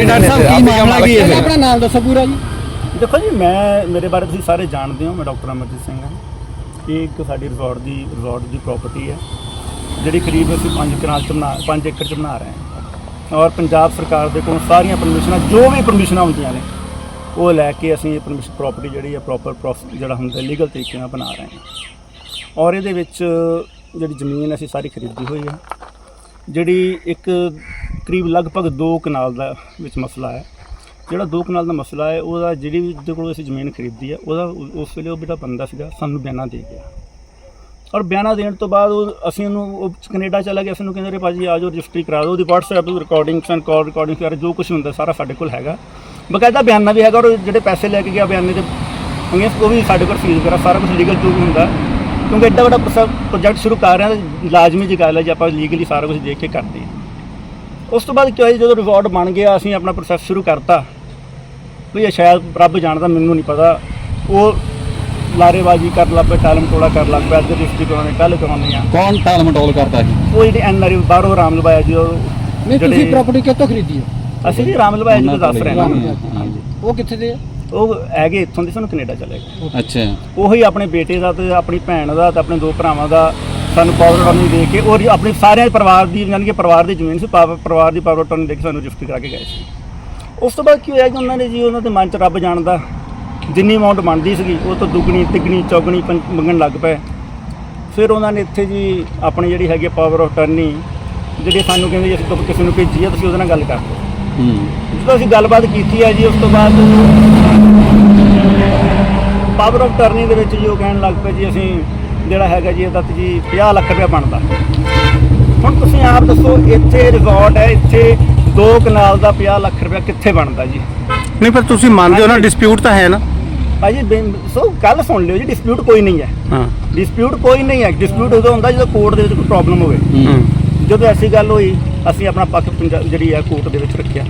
Doctor ਸਾਹਿਬ ਕੀ ਮਾਮਲਾ ਕੀ ਹੈ ਫਿਰ? ਆਪਣਾ ਨਾਮ ਦੱਸੋ ਪੂਰਾ ਜੀ। ਦੇਖੋ ਜੀ ਮੈਂ ਮੇਰੇ ਬਾਰੇ ਤੁਸੀਂ ਸਾਰੇ ਜਾਣਦੇ ਹੋ ਮੈਂ ਡਾਕਟਰ ਅਮਰਜੀਤ ਸਿੰਘ ਹਾਂ। ਇਹ ਇੱਕ ਸਾਡੀ ਰਿਜ਼ੋਰਟ ਦੀ ਰਿਜ਼ੋਰਟ ਦੀ ਪ੍ਰਾਪਰਟੀ ਹੈ ਜਿਹੜੀ ਕਰੀਬ ਅਸੀਂ 5 ਕਨਾਲ ਚ ਬਣਾ 5 ਏਕੜ ਚ ਬਣਾ ਰਹੇ ਹਾਂ। ਔਰ ਪੰਜਾਬ ਸਰਕਾਰ ਦੇ ਕੋਲ ਸਾਰੀਆਂ ਪਰਮਿਸ਼ਨਾਂ ਜੋ ਵੀ ਪਰਮਿਸ਼ਨਾਂ ਹੁੰਦੀਆਂ ਨੇ ਉਹ ਲੈ ਕੇ ਅਸੀਂ ਇਹ ਪਰਮਿਸ਼ਨ ਪ੍ਰਾਪਰਟੀ ਜਿਹੜੀ ਹੈ ਪ੍ਰੋਪਰ ਜਿਹੜਾ ਹੁੰਦਾ ਲੀਗਲ ਤਰੀਕੇ ਨਾਲ ਬਣਾ ਰਹੇ ਹਾਂ। ਔਰ ਇਹਦੇ ਵਿੱਚ ਜਿਹੜੀ ਜ਼ਮੀਨ ਅਸੀਂ ਸਾਰੀ ਖਰੀਦੀ ਹੋਈ ਹੈ ਜਿਹੜੀ ਇੱਕ ਕਰੀਬ ਲਗਭਗ 2 ਕਨਾਲ ਦਾ ਵਿੱਚ ਮਸਲਾ ਹੈ। ਜਿਹੜਾ 2 ਕਨਾਲ ਦਾ ਮਸਲਾ ਹੈ, ਉਹਦਾ ਜਿਹੜੀ ਵੀ ਜਿਹਦੇ ਕੋਲੋਂ ਅਸੀਂ ਜ਼ਮੀਨ ਖਰੀਦੀ ਹੈ, ਉਹਦਾ ਉਸ ਵੇਲੇ ਉਹ ਜਿਹੜਾ ਬੰਦਾ ਸੀਗਾ, ਸਾਨੂੰ ਬਿਆਨਾ ਦੇ ਗਿਆ। ਔਰ ਬਿਆਨਾ ਦੇਣ ਤੋਂ ਬਾਅਦ ਉਹ ਅਸੀਂ ਉਹਨੂੰ, ਉਹ ਕੈਨੇਡਾ ਚਲਾ ਗਿਆ, ਅਸੀਂ ਉਹਨੂੰ ਕਹਿੰਦੇ ਰੇ ਭਾਜੀ, ਆ ਜਾਓ, ਰਜਿਸਟਰੀ ਕਰਾ ਦਿਓ, ਉਹਦੀ WhatsApp recordings and call recording ਵਗੈਰਾ, ਜੋ ਕੁਝ ਹੁੰਦਾ, ਸਾਰਾ ਸਾਡੇ ਕੋਲ ਹੈਗਾ। ਬਕਾਇਦਾ ਬਿਆਨਾ ਵੀ ਹੈਗਾ, ਔਰ ਜਿਹੜੇ ਪੈਸੇ ਲੈ ਕੇ ਗਿਆ ਬਿਆਨੇ ਦੇ ਅਗੇਂਸਟ ਉਹ ਵੀ ਸਾਡੇ ਕੋਲ ਫੀਸ ਵਗੈਰਾ, ਸਾਰਾ ਕੁਝ ਲੀਗਲ ਜੋ ਵੀ ਹੁੰਦਾ। ਕਿਉਂਕਿ ਐਡਾ ਵੱਡਾ ਪ੍ਰੋਜੈਕਟ ਸ਼ੁਰੂ ਕਰ ਰਹੇ ਹਾਂ ਤਾਂ ਲਾਜ਼ਮੀ ਜੀ ਗੱਲ ਹੈ ਜੇ ਆਪਾਂ ਲੀਗਲੀ ਸਾਰਾ ਕੁਝ ਦੇਖ ਕੇ ਕਰਦੇ ਹਾਂ। ਉਸ ਤੋਂ ਬਾਅਦ ਕੀ ਹੋਇਆ ਜੀ, ਜਦੋਂ ਰਿਜ਼ੋਰਟ ਬਣ ਗਿਆ ਅਸੀਂ ਆਪਣਾ ਪ੍ਰੋਸੈਸ ਸ਼ੁਰੂ ਕਰਤਾ। ਵੀ ਇਹ ਸ਼ਾਇਦ ਰੱਬ ਜਾਣਦਾ ਮੈਨੂੰ ਨਹੀਂ ਪਤਾ। ਉਹ ਲਾਰੇਬਾਜ਼ੀ ਕਰ ਲੱਗ ਪਏ ਟਾਲਮ ਟੋਲਾ ਕਰ ਲੱਗ ਪਿਆ ਅੱਜ ਰਿਸ਼ਤੀ ਕਰਾਉਣੇ ਕੱਲ ਕਰਾਉਣੇ ਆ? ਕੌਣ ਟਾਲ ਮਟੋਲ ਕਰਦਾ ਸੀ ਉਹ ਜਿਹੜੀ ਐਨਆਰਆਈ ਬਾਹਰੋਂ ਰਾਮ ਲਵਾਇਆ ਜੀ ਉਹ ਨਹੀਂ ਤੁਸੀਂ ਪ੍ਰਾਪਰਟੀ ਕਿੱਥੋਂ ਖਰੀਦੀ ਹੈ ਅਸੀਂ ਜੀ ਰਾਮ ਲਵਾਇਆ ਜੀ ਨੂੰ ਦੱਸ ਰਹੇ ਹਾਂ। ਹਾਂਜੀ। ਉਹ ਕਿੱਥੇ ਦੇ ਆ? ਉਹ ਹੈਗੇ ਇੱਥੋਂ ਦੇ ਸਾਨੂੰ ਕੈਨੇਡਾ ਚਲੇ ਗਏ। ਅੱਛਾ। ਉਹੀ ਆਪਣੇ ਬੇਟੇ ਦਾ ਤੇ ਆਪਣੀ ਭੈਣ ਦਾ ਤੇ ਆਪਣੇ ਦੋ ਭਰਾਵਾਂ ਦਾ ਸਾਨੂੰ ਪਾਵਰ ਟਰਨੀ ਦੇ ਕੇ ਔਰ ਆਪਣੀ ਸਾਰਿਆਂ ਦੇ ਪਰਿਵਾਰ ਦੀ ਯਾਨੀ ਕਿ ਪਰਿਵਾਰ ਦੀ ਜ਼ਮੀਨ ਸੀ ਪਾਵਰ- ਪਰਿਵਾਰ ਦੀ ਪਾਵਰ ਟਰਨੀ ਦੇ ਕੇ ਸਾਨੂੰ ਰਜਿਸਟਰੀ ਕਰਾ ਕੇ ਗਏ ਸੀ। ਉਸ ਤੋਂ ਬਾਅਦ ਕੀ ਹੋਇਆ ਕਿ ਉਹਨਾਂ ਨੇ ਜੀ ਉਹਨਾਂ ਦੇ ਮਨ 'ਚ ਰੱਬ ਜਾਣਦਾ ਜਿੰਨੀ ਅਮਾਉਂਟ ਬਣਦੀ ਸੀਗੀ ਉਹ ਤੋਂ ਦੁੱਗਣੀ ਤਿੱਗਣੀ ਚੌਗਣੀ ਪੰ- ਮੰਗਣ ਲੱਗ ਪਏ। ਫਿਰ ਉਹਨਾਂ ਨੇ ਇੱਥੇ ਜੀ ਆਪਣੀ ਜਿਹੜੀ ਹੈਗੀ ਪਾਵਰ ਆਫ ਟਰਨੀ ਜਿਹੜੀ ਸਾਨੂੰ ਕਹਿੰਦੇ ਜੀ ਅਸੀਂ ਤੁਹਾਨੂੰ ਕਿਸੇ ਨੂੰ ਭੇਜੀ ਆ ਤੁਸੀਂ ਉਹਦੇ ਨਾਲ ਗੱਲ ਕਰ ਲਓ। ਹੂੰ। ਜਦੋਂ ਅਸੀਂ ਗੱਲਬਾਤ ਕੀਤੀ ਹੈ ਜੀ ਉਸ ਤੋਂ ਬਾਅਦ ਪਾਵਰ ਆਫ ਟਰਨੀ ਦੇ ਵਿੱਚ ਜੀ ਕਹਿਣ ਲੱਗ ਪਏ ਜੀ ਅਸੀਂ ਜਿਹੜਾ ਹੈਗਾ ਜੀ ਇਹਦਾ ਜੀ 50 ਲੱਖ ਰੁਪਇਆ ਬਣਦਾ। ਹੁਣ ਤੁਸੀਂ ਆਪ ਦੱਸੋ ਇੱਥੇ ਰਿਜ਼ੋਰਟ ਹੈ ਇੱਥੇ 2 ਕਨਾਲ ਦਾ 50 ਲੱਖ ਰੁਪਇਆ ਕਿੱਥੇ ਬਣਦਾ ਜੀ? ਨਹੀਂ ਪਰ ਤੁਸੀਂ ਮੰਨਦੇ ਹੋ ਨਾ ਡਿਸਪਿਊਟ ਤਾਂ ਹੈ ਨਾ। ਭਾਜੀ ਸੋ ਗੱਲ ਸੁਣ ਲਿਓ ਜੀ ਡਿਸਪਿਊਟ ਕੋਈ ਨਹੀਂ ਹੈ। ਹਾਂ। ਡਿਸਪਿਊਟ ਕੋਈ ਨਹੀਂ ਹੈ। ਡਿਸਪਿਊਟ ਉਦੋਂ ਹੁੰਦਾ ਜਦੋਂ ਕੋਰਟ ਦੇ ਵਿੱਚ ਕੋਈ ਪ੍ਰੋਬਲਮ ਹੋਵੇ। ਹੂੰ। ਜਦੋਂ ਐਸੀ ਗੱਲ ਹੋਈ ਅਸੀਂ ਆਪਣਾ ਪੱਖ ਜਿਹੜੀ ਹੈ ਕੋਰਟ ਦੇ ਵਿੱਚ ਰੱਖਿਆ।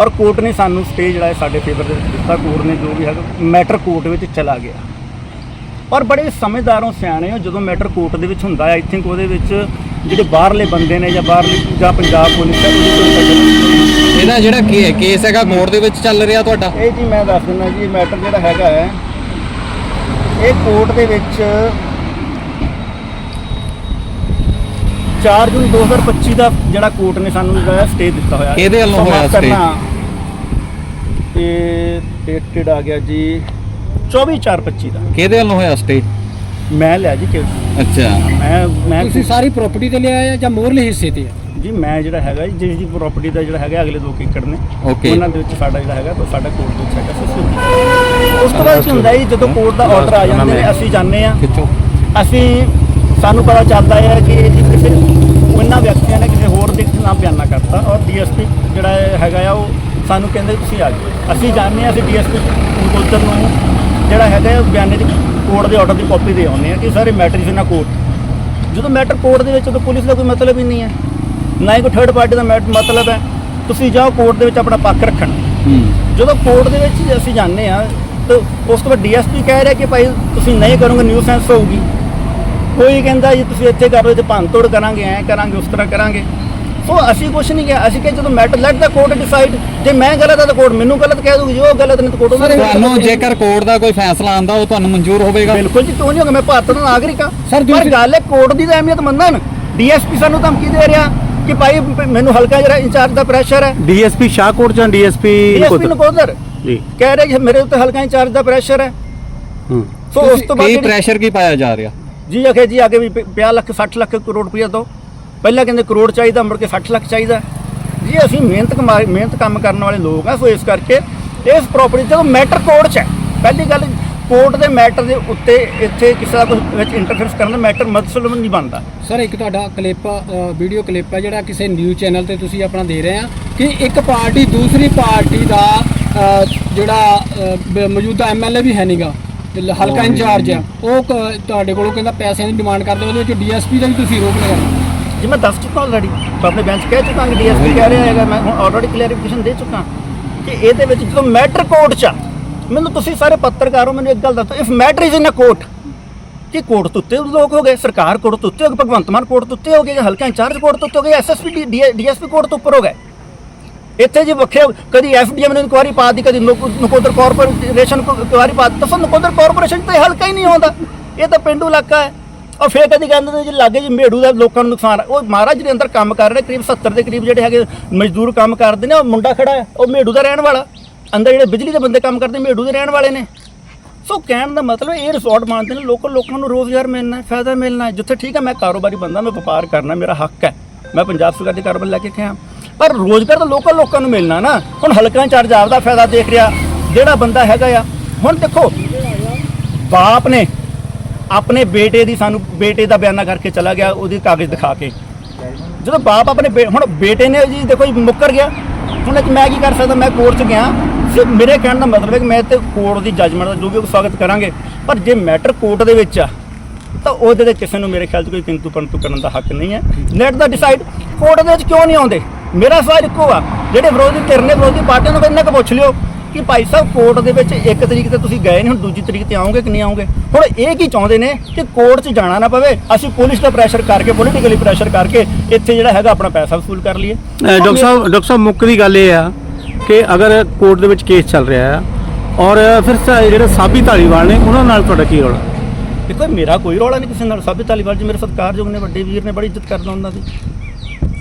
ਔਰ ਕੋਰਟ ਨੇ ਸਾਨੂੰ ਸਟੇ ਜਿਹੜਾ ਹੈ ਸਾਡੇ ਫੇਵਰ ਦੇ ਦਿੱਤਾ ਕੋਰਟ ਨੇ ਜੋ ਵੀ ਹੈਗਾ ਮੈਟਰ ਕੋਰਟ ਵਿੱਚ ਚਲਾ ਗਿਆ ਔਰ ਬੜੇ ਸਮਝਦਾਰੋਂ ਸਿਆਣੇ ਹੋ ਜਦੋਂ ਮੈਟਰ ਕੋਰਟ ਦੇ ਵਿੱਚ ਹੁੰਦਾ ਹੈ ਆਈ ਥਿੰਕ ਉਹਦੇ ਵਿੱਚ ਜਿਹੜੇ ਬਾਹਰਲੇ ਬੰਦੇ ਨੇ ਜਾਂ ਬਾਹਰਲੇ ਜਾਂ ਪੰਜਾਬ ਪੁਲਿਸ ਹੈ ਉਹਦੀ ਕੋਈ ਕਦਰ। ਇਹਦਾ ਜਿਹੜਾ ਕੇ- ਕੇਸ ਹੈਗਾ ਕੋਰਟ ਦੇ ਵਿੱਚ ਚੱਲ ਰਿਹਾ ਤੁਹਾਡਾ ਇਹ ਜੀ ਮੈਂ ਦੱਸ ਦਿੰਦਾ ਜੀ ਮੈਟਰ ਜਿਹੜਾ ਹੈਗਾ ਹੈ ਇਹ ਕੋਰਟ ਦੇ ਵਿੱਚ 4 ਜੂਨ 2025 ਦਾ ਜਿਹੜਾ ਕੋਰਟ ਨੇ ਸਾਨੂੰ ਜਿਹੜਾ ਸਟੇ ਦਿੱਤਾ ਹੋਇਆ ਕਿਹਦੇ ਵੱਲੋਂ ਹੋਇਆ stay? ਇਹ ਡੇਟਡ ਆ ਗਿਆ ਜੀ 24 4 25 ਦਾ। ਕਿਹਦੇ ਵੱਲੋਂ ਹੋਇਆ ਸਟੇ ਮੈਂ ਲਿਆ ਜੀ ਕਿ ਅੱਛਾ। ਮੈਂ ਮੈਂ ਤੁਸੀਂ ਸਾਰੀ ਪ੍ਰਾਪਰਟੀ ਤੇ ਲਿਆ ਆ ਜਾਂ ਮੋਰਲੇ ਹਿੱਸੇ ਤੇ ਆ ਜੀ ਮੈਂ ਜਿਹੜਾ ਹੈਗਾ ਜੀ ਜਿਸ ਦੀ ਪ੍ਰਾਪਰਟੀ ਦਾ ਜਿਹੜਾ ਹੈਗਾ ਅਗਲੇ 2 ਏਕੜ ਨੇ। Okay. ਉਹਨਾਂ ਦੇ ਵਿੱਚ ਸਾਡਾ ਜਿਹੜਾ ਹੈਗਾ ਸਾਡਾ ਕੋਰਟ ਦੇ ਵਿੱਚ ਹੈਗਾ ਸਿਸਟਮ ਉਸ ਤੋਂ ਬਾਅਦ ਕੀ ਹੁੰਦਾ ਜੀ ਜਦੋਂ ਕੋਰਟ ਦਾ ਆਰਡਰ ਆ ਜਾਂਦੇ ਨੇ ਅਸੀਂ ਜਾਂਦੇ ਆ ਖਿੱਚੋ ਅਸੀਂ ਸਾਨੂੰ ਪਤਾ ਚੱਲਦਾ ਹੈ ਕਿ ਇਹ ਜੀ ਕਿਸੇ ਉਹਨਾਂ ਵਿਅਕਤੀਆਂ ਨੇ ਕਿਸੇ ਹੋਰ ਦੇ ਨਾਮ ਬਿਆਨਾ ਕਰਤਾ ਔਰ ਡੀਐਸਪੀ ਜਿਹੜਾ ਹੈਗਾ ਆ ਉਹ ਸਾਨੂੰ ਕਹਿੰਦੇ ਤੁਸੀਂ ਆ ਜਾਓ। ਅਸੀਂ ਜਾਂਦੇ ਹਾਂ ਅਸੀਂ ਡੀਐਸਪੀ ਨਕੋਦਰ ਨੂੰ ਜਿਹੜਾ ਹੈਗਾ ਬਿਆਨੇ ਦੀ ਕੋਰਟ ਦੇ ਆਰਡਰ ਦੀ ਕਾਪੀ ਦੇ ਆਉਂਦੇ ਆ ਕਿ ਸਾਰੇ ਮੈਟਰ ਇਸ ਨਾ ਕੋਰਟ ਜਦੋਂ ਮੈਟਰ ਕੋਰਟ ਦੇ ਵਿੱਚ ਤਾਂ ਪੁਲਿਸ ਦਾ ਕੋਈ ਮਤਲਬ ਹੀ ਨਹੀਂ ਹੈ। ਨਾ ਹੀ ਕੋਈ ਥਰਡ ਪਾਰਟੀ ਦਾ ਮਤਲਬ ਹੈ। ਤੁਸੀਂ ਜਾਓ ਕੋਰਟ ਦੇ ਵਿੱਚ ਆਪਣਾ ਪੱਖ ਰੱਖਣ। ਜਦੋਂ ਕੋਰਟ ਦੇ ਵਿੱਚ ਜੇ ਅਸੀਂ ਜਾਂਦੇ ਆ ਤਾਂ ਉਸ ਤੋਂ ਬਾਅਦ ਡੀਐਸਪੀ ਕਹਿ ਰਿਹਾ ਕਿ ਭਾਈ ਤੁਸੀਂ ਨਹੀਂ ਕਰੋਗੇ ਨਿਊ ਸੈਂਸ ਹੋਊਗੀ। ਕੋਈ ਕਹਿੰਦਾ ਜੀ ਤੁਸੀਂ ਇੱਥੇ ਕਰ ਲਓ ਤੇ ਭੰਨ ਤੋੜ ਕਰਾਂਗੇ ਐਂ ਕਰਾਂਗੇ ਉਸ ਤਰ੍ਹਾਂ ਕਰਾਂਗੇ। ਸੋ ਅਸੀਂ ਕੁਝ ਨਹੀਂ ਕਿਹਾ ਅਸੀਂ ਕਿ ਜਦੋਂ matter let the court decide ਜੇ ਮੈਂ ਗਲਤ ਆ ਤਾਂ ਕੋਰਟ ਮੈਨੂੰ ਗਲਤ ਕਹਿ ਦੂਗੀ ਜੇ ਉਹ ਗਲਤ ਨੇ ਤਾਂ ਕੋਰਟ ਉਹਨਾਂ ਤੁਹਾਨੂੰ ਜੇਕਰ ਕੋਰਟ ਦਾ ਕੋਈ ਫੈਸਲਾ ਆਂਦਾ ਉਹ ਤੁਹਾਨੂੰ ਮਨਜ਼ੂਰ ਹੋਵੇਗਾ। ਬਿਲਕੁਲ ਜੀ ਕਿਉਂ ਨਹੀਂ ਹੋਗਾ? ਮੈਂ ਭਾਰਤ ਦਾ ਨਾਗਰਿਕ ਆ। ਪਰ ਦੂਸਰੀ- ਗੱਲ ਹੈ ਕੋਰਟ ਦੀ ਤਾਂ ਅਹਿਮੀਅਤ ਮੰਨਣ। ਡੀਐਸਪੀ ਸਾਨੂੰ ਧਮਕੀ ਦੇ ਰਿਹਾ ਕਿ ਭਾਈ ਮੈਨੂੰ ਹਲਕਾ ਜਿਹੜਾ ਇੰਚਾਰਜ ਦਾ ਪ੍ਰੈਸ਼ਰ ਹੈ। ਡੀਐਸਪੀ ਸ਼ਾਹਕੋਟ ਜਾਂ ਡੀਐਸਪੀ ਡੀਐਸਪੀ ਨਕੋਦਰ? ਜੀ। ਕਹਿ ਰਿਹਾ ਕਿ ਮੇਰੇ ਉੱਤੇ ਹਲਕਾ ਇੰਚਾਰਜ ਦਾ ਪ੍ਰੈਸ਼ਰ ਹੈ। ਹੂੰ। ਸੋ ਉਸ ਤੋਂ ਬਾਅਦ ਕੀ ਪ੍ਰੈਸ਼ਰ ਕੀ ਪਾਇਆ ਜਾ ਰਿਹਾ? ਜੀ ਅਖੇ ਜੀ ਅੱਗੇ ਵੀ 50 ਲੱਖ 60 ਲੱਖ ਕਰੋੜ ਰੁਪਇਆ ਦੋ। ਪਹਿਲਾਂ ਕਹਿੰਦੇ ਕਰੋੜ ਚਾਹੀਦਾ ਮੁੜ ਕੇ 60 ਲੱਖ ਚਾਹੀਦਾ। ਜੀ ਅਸੀਂ ਮਿਹਨਤ ਕਮਾ ਮਿਹਨਤ ਕੰਮ ਕਰਨ ਵਾਲੇ ਲੋਕ ਆ ਸੋ ਇਸ ਕਰਕੇ ਇਸ ਪ੍ਰਾਪਰਟੀ ਜਦੋਂ ਮੈਟਰ ਕੋਰਟ 'ਚ ਹੈ। ਪਹਿਲੀ ਗੱਲ ਕੋਰਟ ਦੇ ਮੈਟਰ ਦੇ ਉੱਤੇ ਇੱਥੇ ਕਿਸੇ ਦਾ ਵਿੱਚ ਇੰਟਰਫੇਅਰਸ ਕਰਨ ਦਾ ਮੈਟਰ ਮਤਲਬ ਨਹੀਂ ਬਣਦਾ। ਸਰ ਇੱਕ ਤੁਹਾਡਾ ਕਲਿੱਪ ਵੀਡੀਓ ਕਲਿੱਪ ਹੈ ਜਿਹੜਾ ਕਿਸੇ ਨਿਊਜ਼ ਚੈਨਲ ਤੇ ਤੁਸੀਂ ਆਪਣਾ ਦੇ ਰਹੇ ਆ ਕਿ ਇੱਕ ਪਾਰਟੀ ਦੂਸਰੀ ਪਾਰਟੀ ਦਾ ਜਿਹੜਾ ਮੌਜੂਦਾ ਐਮਐਲਏ ਵੀ ਹੈ ਨਹੀਂਗਾ ਹਲਕਾ ਇੰਚਾਰਜ ਆ ਉਹ ਤੁਹਾਡੇ ਕੋਲੋਂ ਕਹਿੰਦਾ ਪੈਸਿਆਂ ਦੀ ਡਿਮਾਂਡ ਕਰਦੇ ਉਹਦੇ ਵਿੱਚ ਡੀਐਸਪੀ ਦਾ ਵੀ ਤੁਸੀਂ ਰੋਕ ਲਗਾਇਆ। ਜੀ ਮੈਂ ਦੱਸ ਚੁੱਕਾ ਆਲਰੇਡੀ ਆਪਣੇ ਬੈਂਚ ਕਹਿ ਚੁੱਕਾ ਕਿ ਡੀਐਸਪੀ ਕਹਿ ਰਿਹਾ ਹੈਗਾ ਮੈਂ ਹੁਣ ਆਲਰੇਡੀ ਕਲੈਰੀਫਿਕੇਸ਼ਨ ਦੇ ਚੁੱਕਾ ਕਿ ਇਹਦੇ ਵਿੱਚ ਜਦੋਂ ਮੈਟਰ ਕੋਰਟ 'ਚ ਮੈਨੂੰ ਤੁਸੀਂ ਸਾਰੇ ਪੱਤਰਕਾਰ ਹੋ ਮੈਨੂੰ ਇੱਕ ਗੱਲ ਦੱਸੋ if matter is in a court ਕਿ ਕੋਰਟ ਤੋਂ ਉੱਤੇ ਲੋਕ ਹੋ ਗਏ ਸਰਕਾਰ ਕੋਰਟ ਤੋਂ ਉੱਤੇ ਹੋ ਗਈ ਭਗਵੰਤ ਮਾਨ ਕੋਰਟ ਤੋਂ ਉੱਤੇ ਹੋ ਗਏ ਜਾਂ ਹਲਕਾ ਇੰਚਾਰਜ ਕੋਰਟ ਤੋਂ ਉੱਤੇ ਹੋ ਗਏ ਐਸਐਸਪੀ ਡੀਐਸਪੀ ਕੋਰਟ ਤੋਂ ਉੱਪਰ ਹੋ ਗਏ ਇੱਥੇ ਜੀ ਵੱਖਰੇ ਕਦੀ ਐਫਡੀਐਮ ਨੇ ਇਨਕੁਆਰੀ ਪਾ ਦਿੱਤੀ ਕਦੀ ਨੁਕ- ਨਕੋਦਰ ਕਾਰਪੋਰੇਸ਼ਨ ਕੋ ਇਨਕੁਆਰੀ ਪਾ ਦਿੱਤੀ ਤਾਂ ਨਕੋਦਰ ਕਾਰਪੋਰੇਸ਼ਨ ਤੇ ਹਲਕਾ ਹੀ ਨਹੀਂ ਆਉਂਦਾ ਇਹ ਤਾਂ ਪਿੰਡੂ ਇਲਾਕਾ ਹੈ ਉਹ ਫੇਰ ਕਦੀ ਕਹਿੰਦੇ ਨੇ ਜੀ ਲਾਗੇ ਜੀ ਮੇੜੂ ਦਾ ਲੋਕਾਂ ਨੂੰ ਨੁਕਸਾਨ ਉਹ ਮਹਾਰਾਜ ਜਿਹੜੇ ਅੰਦਰ ਕੰਮ ਕਰ ਰਹੇ ਕਰੀਬ 70 ਦੇ ਕਰੀਬ ਜਿਹੜੇ ਹੈਗੇ ਮਜ਼ਦੂਰ ਕੰਮ ਕਰਦੇ ਨੇ, ਉਹ ਮੁੰਡਾ ਖੜਾ ਹੈ, ਉਹ ਮੇੜੂ ਦਾ ਰਹਿਣ ਵਾਲਾ। ਅੰਦਰ ਜਿਹੜੇ ਬਿਜਲੀ ਦੇ ਬੰਦੇ ਕੰਮ ਕਰਦੇ ਮੇੜੂ ਦੇ ਰਹਿਣ ਵਾਲੇ ਨੇ। ਸੋ ਕਹਿਣ ਦਾ ਮਤਲਬ ਇਹ ਰਿਜ਼ੋਰਟ ਮੰਨਦੇ ਨੇ ਲੋਕਲ ਲੋਕਾਂ ਨੂੰ ਰੋਜ਼ਗਾਰ ਮਿਲਣਾ ਫਾਇਦਾ ਮਿਲਣਾ ਜਿੱਥੇ ਠੀਕ ਹੈ, ਮੈਂ ਕਾਰੋਬਾਰੀ ਬੰਦਾ, ਮੈਂ ਵਪਾਰ ਕਰਨਾ, ਮੇਰਾ ਹੱਕ ਹੈ। ਮੈਂ ਪੰਜਾਬ ਸਰਕਾਰ ਦੇ ਕਾਰੋਬਾਰ ਲੈ ਕੇ ਖਿਆ ਪਰ ਰੋਜ਼ਗਾਰ ਤਾਂ ਲੋਕਲ ਲੋਕਾਂ ਨੂੰ ਮਿਲਣਾ ਨਾ। ਹੁਣ ਹਲਕਾਂ ਚਾਰਜ ਆਪਦਾ ਫਾਇਦਾ ਦੇਖ ਰਿਹਾ, ਜਿਹੜਾ ਬੰਦਾ ਹੈਗਾ ਆ। ਹੁਣ ਦੇਖੋ, ਬਾਪ ਨੇ ਆਪਣੇ ਬੇਟੇ ਦੀ ਸਾਨੂੰ ਬੇਟੇ ਦਾ ਬਿਆਨਾ ਕਰਕੇ ਚਲਾ ਗਿਆ, ਉਹਦੀ ਕਾਗਜ਼ ਦਿਖਾ ਕੇ। ਜਦੋਂ ਬਾਪ ਆਪਣੇ ਬੇ- ਹੁਣ ਬੇਟੇ ਨੇ ਜੀ ਦੇਖੋ ਜੀ ਮੁੱਕਰ ਗਿਆ। ਹੁਣ ਇਹ ਮੈਂ ਕੀ ਕਰ ਸਕਦਾ, ਮੈਂ ਕੋਰਟ 'ਚ ਗਿਆ। ਸਿਰਫ ਮੇਰੇ ਕਹਿਣ ਦਾ ਮਤਲਬ ਹੈ ਕਿ ਮੈਂ ਤੇ ਕੋਰਟ ਦੀ ਜੱਜਮੈਂਟ ਦਾ ਜੋ ਵੀ ਸਵਾਗਤ ਕਰਾਂਗੇ, ਪਰ ਜੇ ਮੈਟਰ ਕੋਰਟ ਦੇ ਵਿੱਚ ਆ, ਤਾਂ ਉਹਦੇ ਤੇ ਕਿਸੇ ਨੂੰ ਮੇਰੇ ਖਿਆਲ 'ਚ ਕੋਈ ਕਿੰਤੂ ਪਰੰਤੂ ਕਰਨ ਦਾ ਹੱਕ ਨਹੀਂ ਹੈ। ਲੈਟ ਦਾ ਡਿਸਾਈਡ ਕੋਰਟ ਦੇ ਵਿੱਚ ਕਿਉਂ ਨਹੀਂ ਆਉਂਦੇ? ਮੇਰਾ ਸਵਾਲ ਇੱਕੋ ਆ, ਜਿਹੜੇ ਵਿਰੋਧੀ ਧਿਰ ਨੇ ਵਿਰੋਧੀ ਪਾਰਟੀਆਂ ਨੂੰ ਇੰਨਾ ਕੁ ਪੁੱਛ ਲਿਓ। ਕਿ ਭਾਈ ਸਾਹਿਬ ਕੋਰਟ ਦੇ ਵਿੱਚ ਇੱਕ ਤਰੀਕ ਤੇ ਤੁਸੀਂ ਗਏ ਨਹੀਂ ਹੁਣ ਦੂਜੀ ਤਰੀਕ ਤੇ ਆਓਗੇ ਕਿ ਨਹੀਂ ਆਓਗੇ ਹੁਣ ਇਹ ਕੀ ਚਾਹੁੰਦੇ ਨੇ ਕਿ ਕੋਰਟ 'ਚ ਜਾਣਾ ਨਾ ਪਵੇ? ਅਸੀਂ ਪੁਲਿਸ ਦਾ ਪ੍ਰੈਸ਼ਰ ਕਰਕੇ ਪੋਲੀਟੀਕਲੀ ਪ੍ਰੈਸ਼ਰ ਕਰਕੇ ਇੱਥੇ ਜਿਹੜਾ ਹੈਗਾ ਆਪਣਾ ਪੈਸਾ ਵਸੂਲ ਕਰ ਲਈਏ। ਡਾਕਟਰ ਸਾਹਿਬ ਡਾਕਟਰ ਸਾਹਿਬ ਮੁੱਖ ਦੀ ਗੱਲ ਇਹ ਆ ਕਿ ਅਗਰ ਕੋਰਟ ਦੇ ਵਿੱਚ ਕੇਸ ਚੱਲ ਰਿਹਾ ਆ ਔਰ ਫਿਰ ਜਿਹੜੇ ਸਾਬੀ ਧਾਲੀਵਾਲ ਨੇ ਉਹਨਾਂ ਨਾਲ ਤੁਹਾਡਾ ਕੀ ਰੌਲਾ? ਦੇਖੋ ਮੇਰਾ ਕੋਈ ਰੌਲਾ ਨਹੀਂ ਕਿਸੇ ਨਾਲ। ਸਾਬਿਤ ਤਾਲੀਵਾਲ ਜੀ ਮੇਰੇ ਸਤਿਕਾਰਯੋਗ ਨੇ ਵੱਡੇ ਵੀਰ ਨੇ ਬੜੀ ਇੱਜ਼ਤ ਕਰਦਾ ਉਹਨਾਂ ਦੀ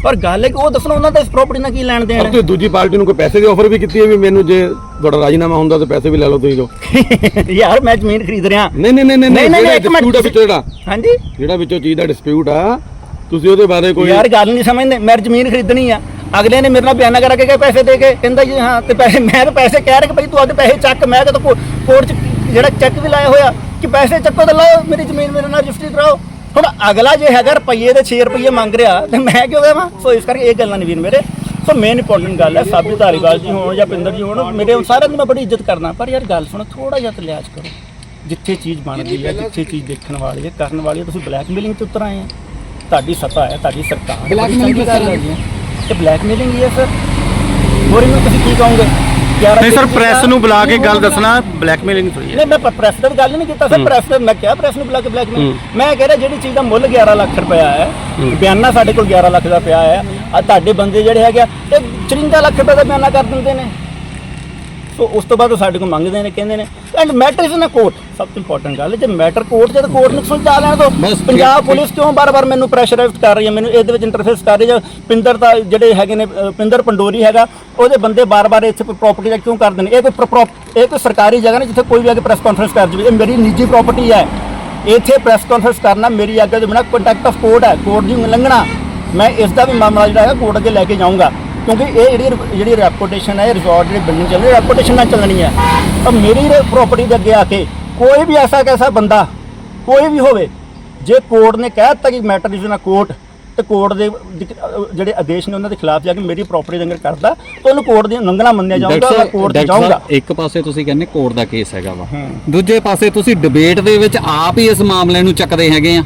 ਪਰ ਗੱਲ ਹੈ ਕਿ ਉਹ ਦੱਸਣਾ ਉਹਨਾਂ ਦਾ ਇਸ ਪ੍ਰਾਪਰਟੀ ਨਾਲ ਕੀ ਲੈਣ ਦੇਣ ਹੈ? ਤੁਸੀਂ ਦੂਜੀ ਪਾਰਟੀ ਨੂੰ ਕੋਈ ਪੈਸੇ ਦੀ ਆਫਰ ਵੀ ਕੀਤੀ ਹੈ ਵੀ ਮੈਨੂੰ ਜੇ ਤੁਹਾਡਾ ਰਾਜੀਨਾਮਾ ਹੁੰਦਾ ਤਾਂ ਪੈਸੇ ਵੀ ਲੈ ਲਓ ਤੁਸੀਂ ਲਓ ਯਾਰ ਮੈਂ ਜ਼ਮੀਨ ਖਰੀਦ ਰਿਹਾ। ਨਹੀਂ ਨਹੀਂ ਨਹੀਂ ਨਹੀਂ, ਨਹੀਂ, ਇੱਕ ਮਿੰਟ ਆ ਵਿੱਚੋਂ ਜਿਹੜਾ। ਹਾਂਜੀ? ਜਿਹੜਾ ਵਿੱਚੋਂ ਚੀਜ਼ ਦਾ ਡਿਸਪਿਊਟ ਆ ਤੁਸੀਂ ਉਹਦੇ ਬਾਰੇ ਕੋਈ ਯਾਰ ਗੱਲ ਨਹੀਂ ਸਮਝਦੇ। ਮੈਂ ਜ਼ਮੀਨ ਖਰੀਦਣੀ ਆ। ਅਗਲੇ ਨੇ ਮੇਰੇ ਨਾਲ ਬਿਆਨਾ ਕਰਾ ਕੇ ਗਏ ਪੈਸੇ ਦੇ ਕੇ। ਕਹਿੰਦਾ ਜੀ ਹਾਂ ਤੇ ਪੈਸੇ ਮੈਂ ਤਾਂ ਪੈਸੇ ਕਹਿ ਰਿਹਾ ਕਿ ਭਾਈ ਤੂੰ ਆਪਦੇ ਪੈਸੇ ਚੱਕ। ਮੈਂ ਤਾਂ ਕੋਰਟ 'ਚ ਜਿਹੜਾ ਚੈੱਕ ਵੀ ਲਾਇਆ ਹੋਇਆ ਕਿ ਪੈਸੇ ਚੱਕੋ ਤਾਂ ਲਾਓ ਮੇਰੀ ਜ਼ਮੀਨ ਮੇਰੇ ਨਾਲ ਰਜਿਸਟਰੀ ਕਰਾਓ। ਹੁਣ ਅਗਲਾ ਜੇ ਹੈਗਾ ਰੁਪਈਏ ਦੇ 6 ਰੁਪਈਏ ਮੰਗ ਰਿਹਾ ਤੇ ਮੈਂ ਕਿਉਂ ਦੇਵਾਂ? ਸੋ ਇਸ ਕਰਕੇ ਇਹ ਗੱਲਾਂ ਨਹੀਂ ਵੀਰ ਮੇਰੇ। ਸੋ ਮੇਨ ਇੰਪੋਰਟੈਂਟ ਗੱਲ ਹੈ ਸਾਬੀ ਧਾਰੀਵਾਲ ਜੀ ਹੋਣ ਜਾਂ ਪਿੰਦਰ ਜੀ ਹੋਣ ਮੇਰੇ ਸਾਰਿਆਂ ਦੀ ਮੈਂ ਬੜੀ ਇੱਜ਼ਤ ਕਰਦਾ ਪਰ ਯਾਰ ਗੱਲ ਸੁਣੋ ਥੋੜਾ ਜਿਹਾ ਤੇ ਲਿਆਜ ਕਰੋ। ਜਿੱਥੇ ਚੀਜ਼ ਬਣਦੀ ਹੈ ਜਿੱਥੇ ਚੀਜ਼ ਦੇਖਣ ਵਾਲੀ ਹੈ ਕਰਨ ਵਾਲੀ ਹੈ ਤੁਸੀਂ ਬਲੈਕਮੇਲਿੰਗ ਤੇ ਉਤਰ ਆਏ ਆ। ਤੁਹਾਡੀ ਸੱਤਾ ਹੈ ਤੁਹਾਡੀ ਸਰਕਾਰ ਹੈ, ਬੜੀ Blackmailing ਚੰਗੀ ਕਿਸ ਗੱਲ ਤਰ੍ਹਾਂ ਹੈ। ਇਹ ਬਲੈਕਮੇਲਿੰਗ ਹੀ ਹੈ ਸਰ ਹੋਰ ਇਹਨੂੰ ਤੁਸੀਂ ਕੀ ਕਹੋਗੇ? ਨਹੀਂ ਸਰ ਪ੍ਰੈਸ ਨੂੰ ਬੁਲਾ ਕੇ ਗੱਲ। ਦੱਸਣਾ ਬਲੈਕਮੇਲਿੰਗ ਥੋੜੀ ਹੈ। ਨਹੀਂ ਮੈਂ ਪ੍ਰੈਸ ਦਾ ਗੱਲ ਨਹੀਂ ਕੀਤਾ ਸਰ ਪ੍ਰੈਸ ਮੈਂ ਕਿਹਾ ਪ੍ਰੈਸ ਨੂੰ ਬੁਲਾ ਕੇ ਬਲੈਕਮੇਲ ਮੈਂ ਕਹਿ ਰਿਹਾ ਜਿਹੜੀ ਚੀਜ਼ ਦਾ ਮੁੱਲ 11 ਲੱਖ ਰੁਪਇਆ ਹੈ ਬਿਆਨਾ ਸਾਡੇ ਕੋਲ 11 ਲੱਖ ਦਾ ਪਿਆ ਹੈ ਆ ਤੁਹਾਡੇ ਬੰਦੇ ਜਿਹੜੇ ਹੈਗੇ ਆ, ਇਹ 54 ਲੱਖ ਰੁਪਏ ਦਾ ਬਿਆਨਾ ਕਰ ਦਿੰਦੇ ਨੇ। ਸੋ ਉਸ ਤੋਂ ਬਾਅਦ ਉਹ ਸਾਡੇ ਕੋਲ ਮੰਗਦੇ ਨੇ ਕਹਿੰਦੇ ਨੇ and matter is in court ਸਭ ਤੋਂ ਇੰਪੋਰਟੈਂਟ ਗੱਲ ਹੈ ਜੇ ਮੈਟਰ ਕੋਰਟ ਜਦ ਕੋਰਟ ਨੂੰ ਸੁਲਝਾ ਲੈਣ ਦੋ ਪੰਜਾਬ ਪੁਲਿਸ ਕਿਉਂ ਬਾਰ-ਬਾਰ ਮੈਨੂੰ ਪ੍ਰੈਸ਼ਰਾਈਜ਼ ਕਰ ਰਹੀ ਹੈ? ਮੈਨੂੰ ਇਹਦੇ ਵਿੱਚ ਇੰਟਰਫੇਸ ਕਰ ਰਹੀ ਹੈ। ਪਿੰਦਰ ਦਾ ਜਿਹੜੇ ਹੈਗੇ ਨੇ ਪਿੰਦਰ ਪੰਡੋਰੀ ਹੈਗਾ ਉਹਦੇ ਬੰਦੇ ਬਾਰ-ਬਾਰ ਇੱਥੇ ਪ੍ਰਾਪਰਟੀ ਦਾ ਕਿਉਂ ਕਰਦੇ ਨੇ? ਇਹ ਕੋਈ ਇਹ ਕੋਈ ਸਰਕਾਰੀ ਜਗ੍ਹਾ ਨਹੀਂ ਜਿੱਥੇ ਕੋਈ ਵੀ ਆ ਕੇ ਪ੍ਰੈਸ ਕਾਨਫਰੰਸ ਕਰ ਜਾਵੇ। ਇਹ ਮੇਰੀ ਨਿੱਜੀ ਪ੍ਰਾਪਰਟੀ ਹੈ। ਇੱਥੇ ਪ੍ਰੈਸ ਕਾਨਫਰੰਸ ਕਰਨਾ ਮੇਰੀ ਆਗਿਆ ਤੋਂ ਬਿਨਾਂ ਕੰਟੈਕਟ ਆਫ ਕੋਰਟ ਹੈ। ਕੋਰਟ ਦੀ ਉਲੰਘਣਾ। ਮੈਂ ਇਸ ਦਾ ਵੀ ਮਾਮਲਾ ਜਿਹੜਾ ਹੈ ਕੋਰਟ ਅੱਗੇ ਲੈ ਕੇ ਜਾਊਂਗਾ। ਕਿਉਂਕਿ ਇਹ ਜਿਹੜੀ ਜਿਹੜੀ ਰੈਪੂਟੇਸ਼ਨ ਹੈ ਰਿਜ਼ੋਰਟ ਜਿਹੜੀ ਬਿਲਡਿੰਗ ਚੱਲ ਰਹੀ ਰੈਪੂਟੇਸ਼ਨ ਨਾਲ ਚੱਲਣੀ ਹੈ। ਤਾਂ ਮੇਰੀ ਪ੍ਰਾਪਰਟੀ ਦੇ ਅੱਗੇ ਆ ਕੇ ਕੋਈ ਵੀ ਐਸਾ ਕੈਸਾ ਬੰਦਾ ਕੋਈ ਵੀ ਹੋਵੇ ਜੇ ਕੋਰਟ ਨੇ ਕਹਿ ਦਿੱਤਾ ਕਿ ਮੈਟਰ ਇਜ਼ ਇਨ ਕੋਰਟ ਤੇ ਕੋਰਟ ਦੇ ਜਿਹੜੇ ਆਦੇਸ਼ ਨੇ ਉਹਨਾਂ ਦੇ ਖਿਲਾਫ ਜਾ ਕੇ ਮੇਰੀ ਪ੍ਰਾਪਰਟੀ ਦੇ ਅੰਦਰ ਕਰਦਾ ਤਾਂ ਉਹਨੂੰ ਕੋਰਟ ਦੀ ਉਲੰਘਣਾ ਮੰਨਿਆ ਜਾਊਗਾ ਮੈਂ ਕੋਰਟ ਜਾਊਂਗਾ। ਇੱਕ ਪਾਸੇ ਤੁਸੀਂ ਕਹਿੰਦੇ ਕੋਰਟ ਦਾ ਕੇਸ ਹੈਗਾ ਵਾ। ਦੂਜੇ ਪਾਸੇ ਤੁਸੀਂ ਡਿਬੇਟ ਦੇ ਵਿੱਚ ਆਪ ਹੀ ਇਸ ਮਾਮਲੇ ਨੂੰ ਚੱਕਦੇ ਹੈਗੇ ਆ।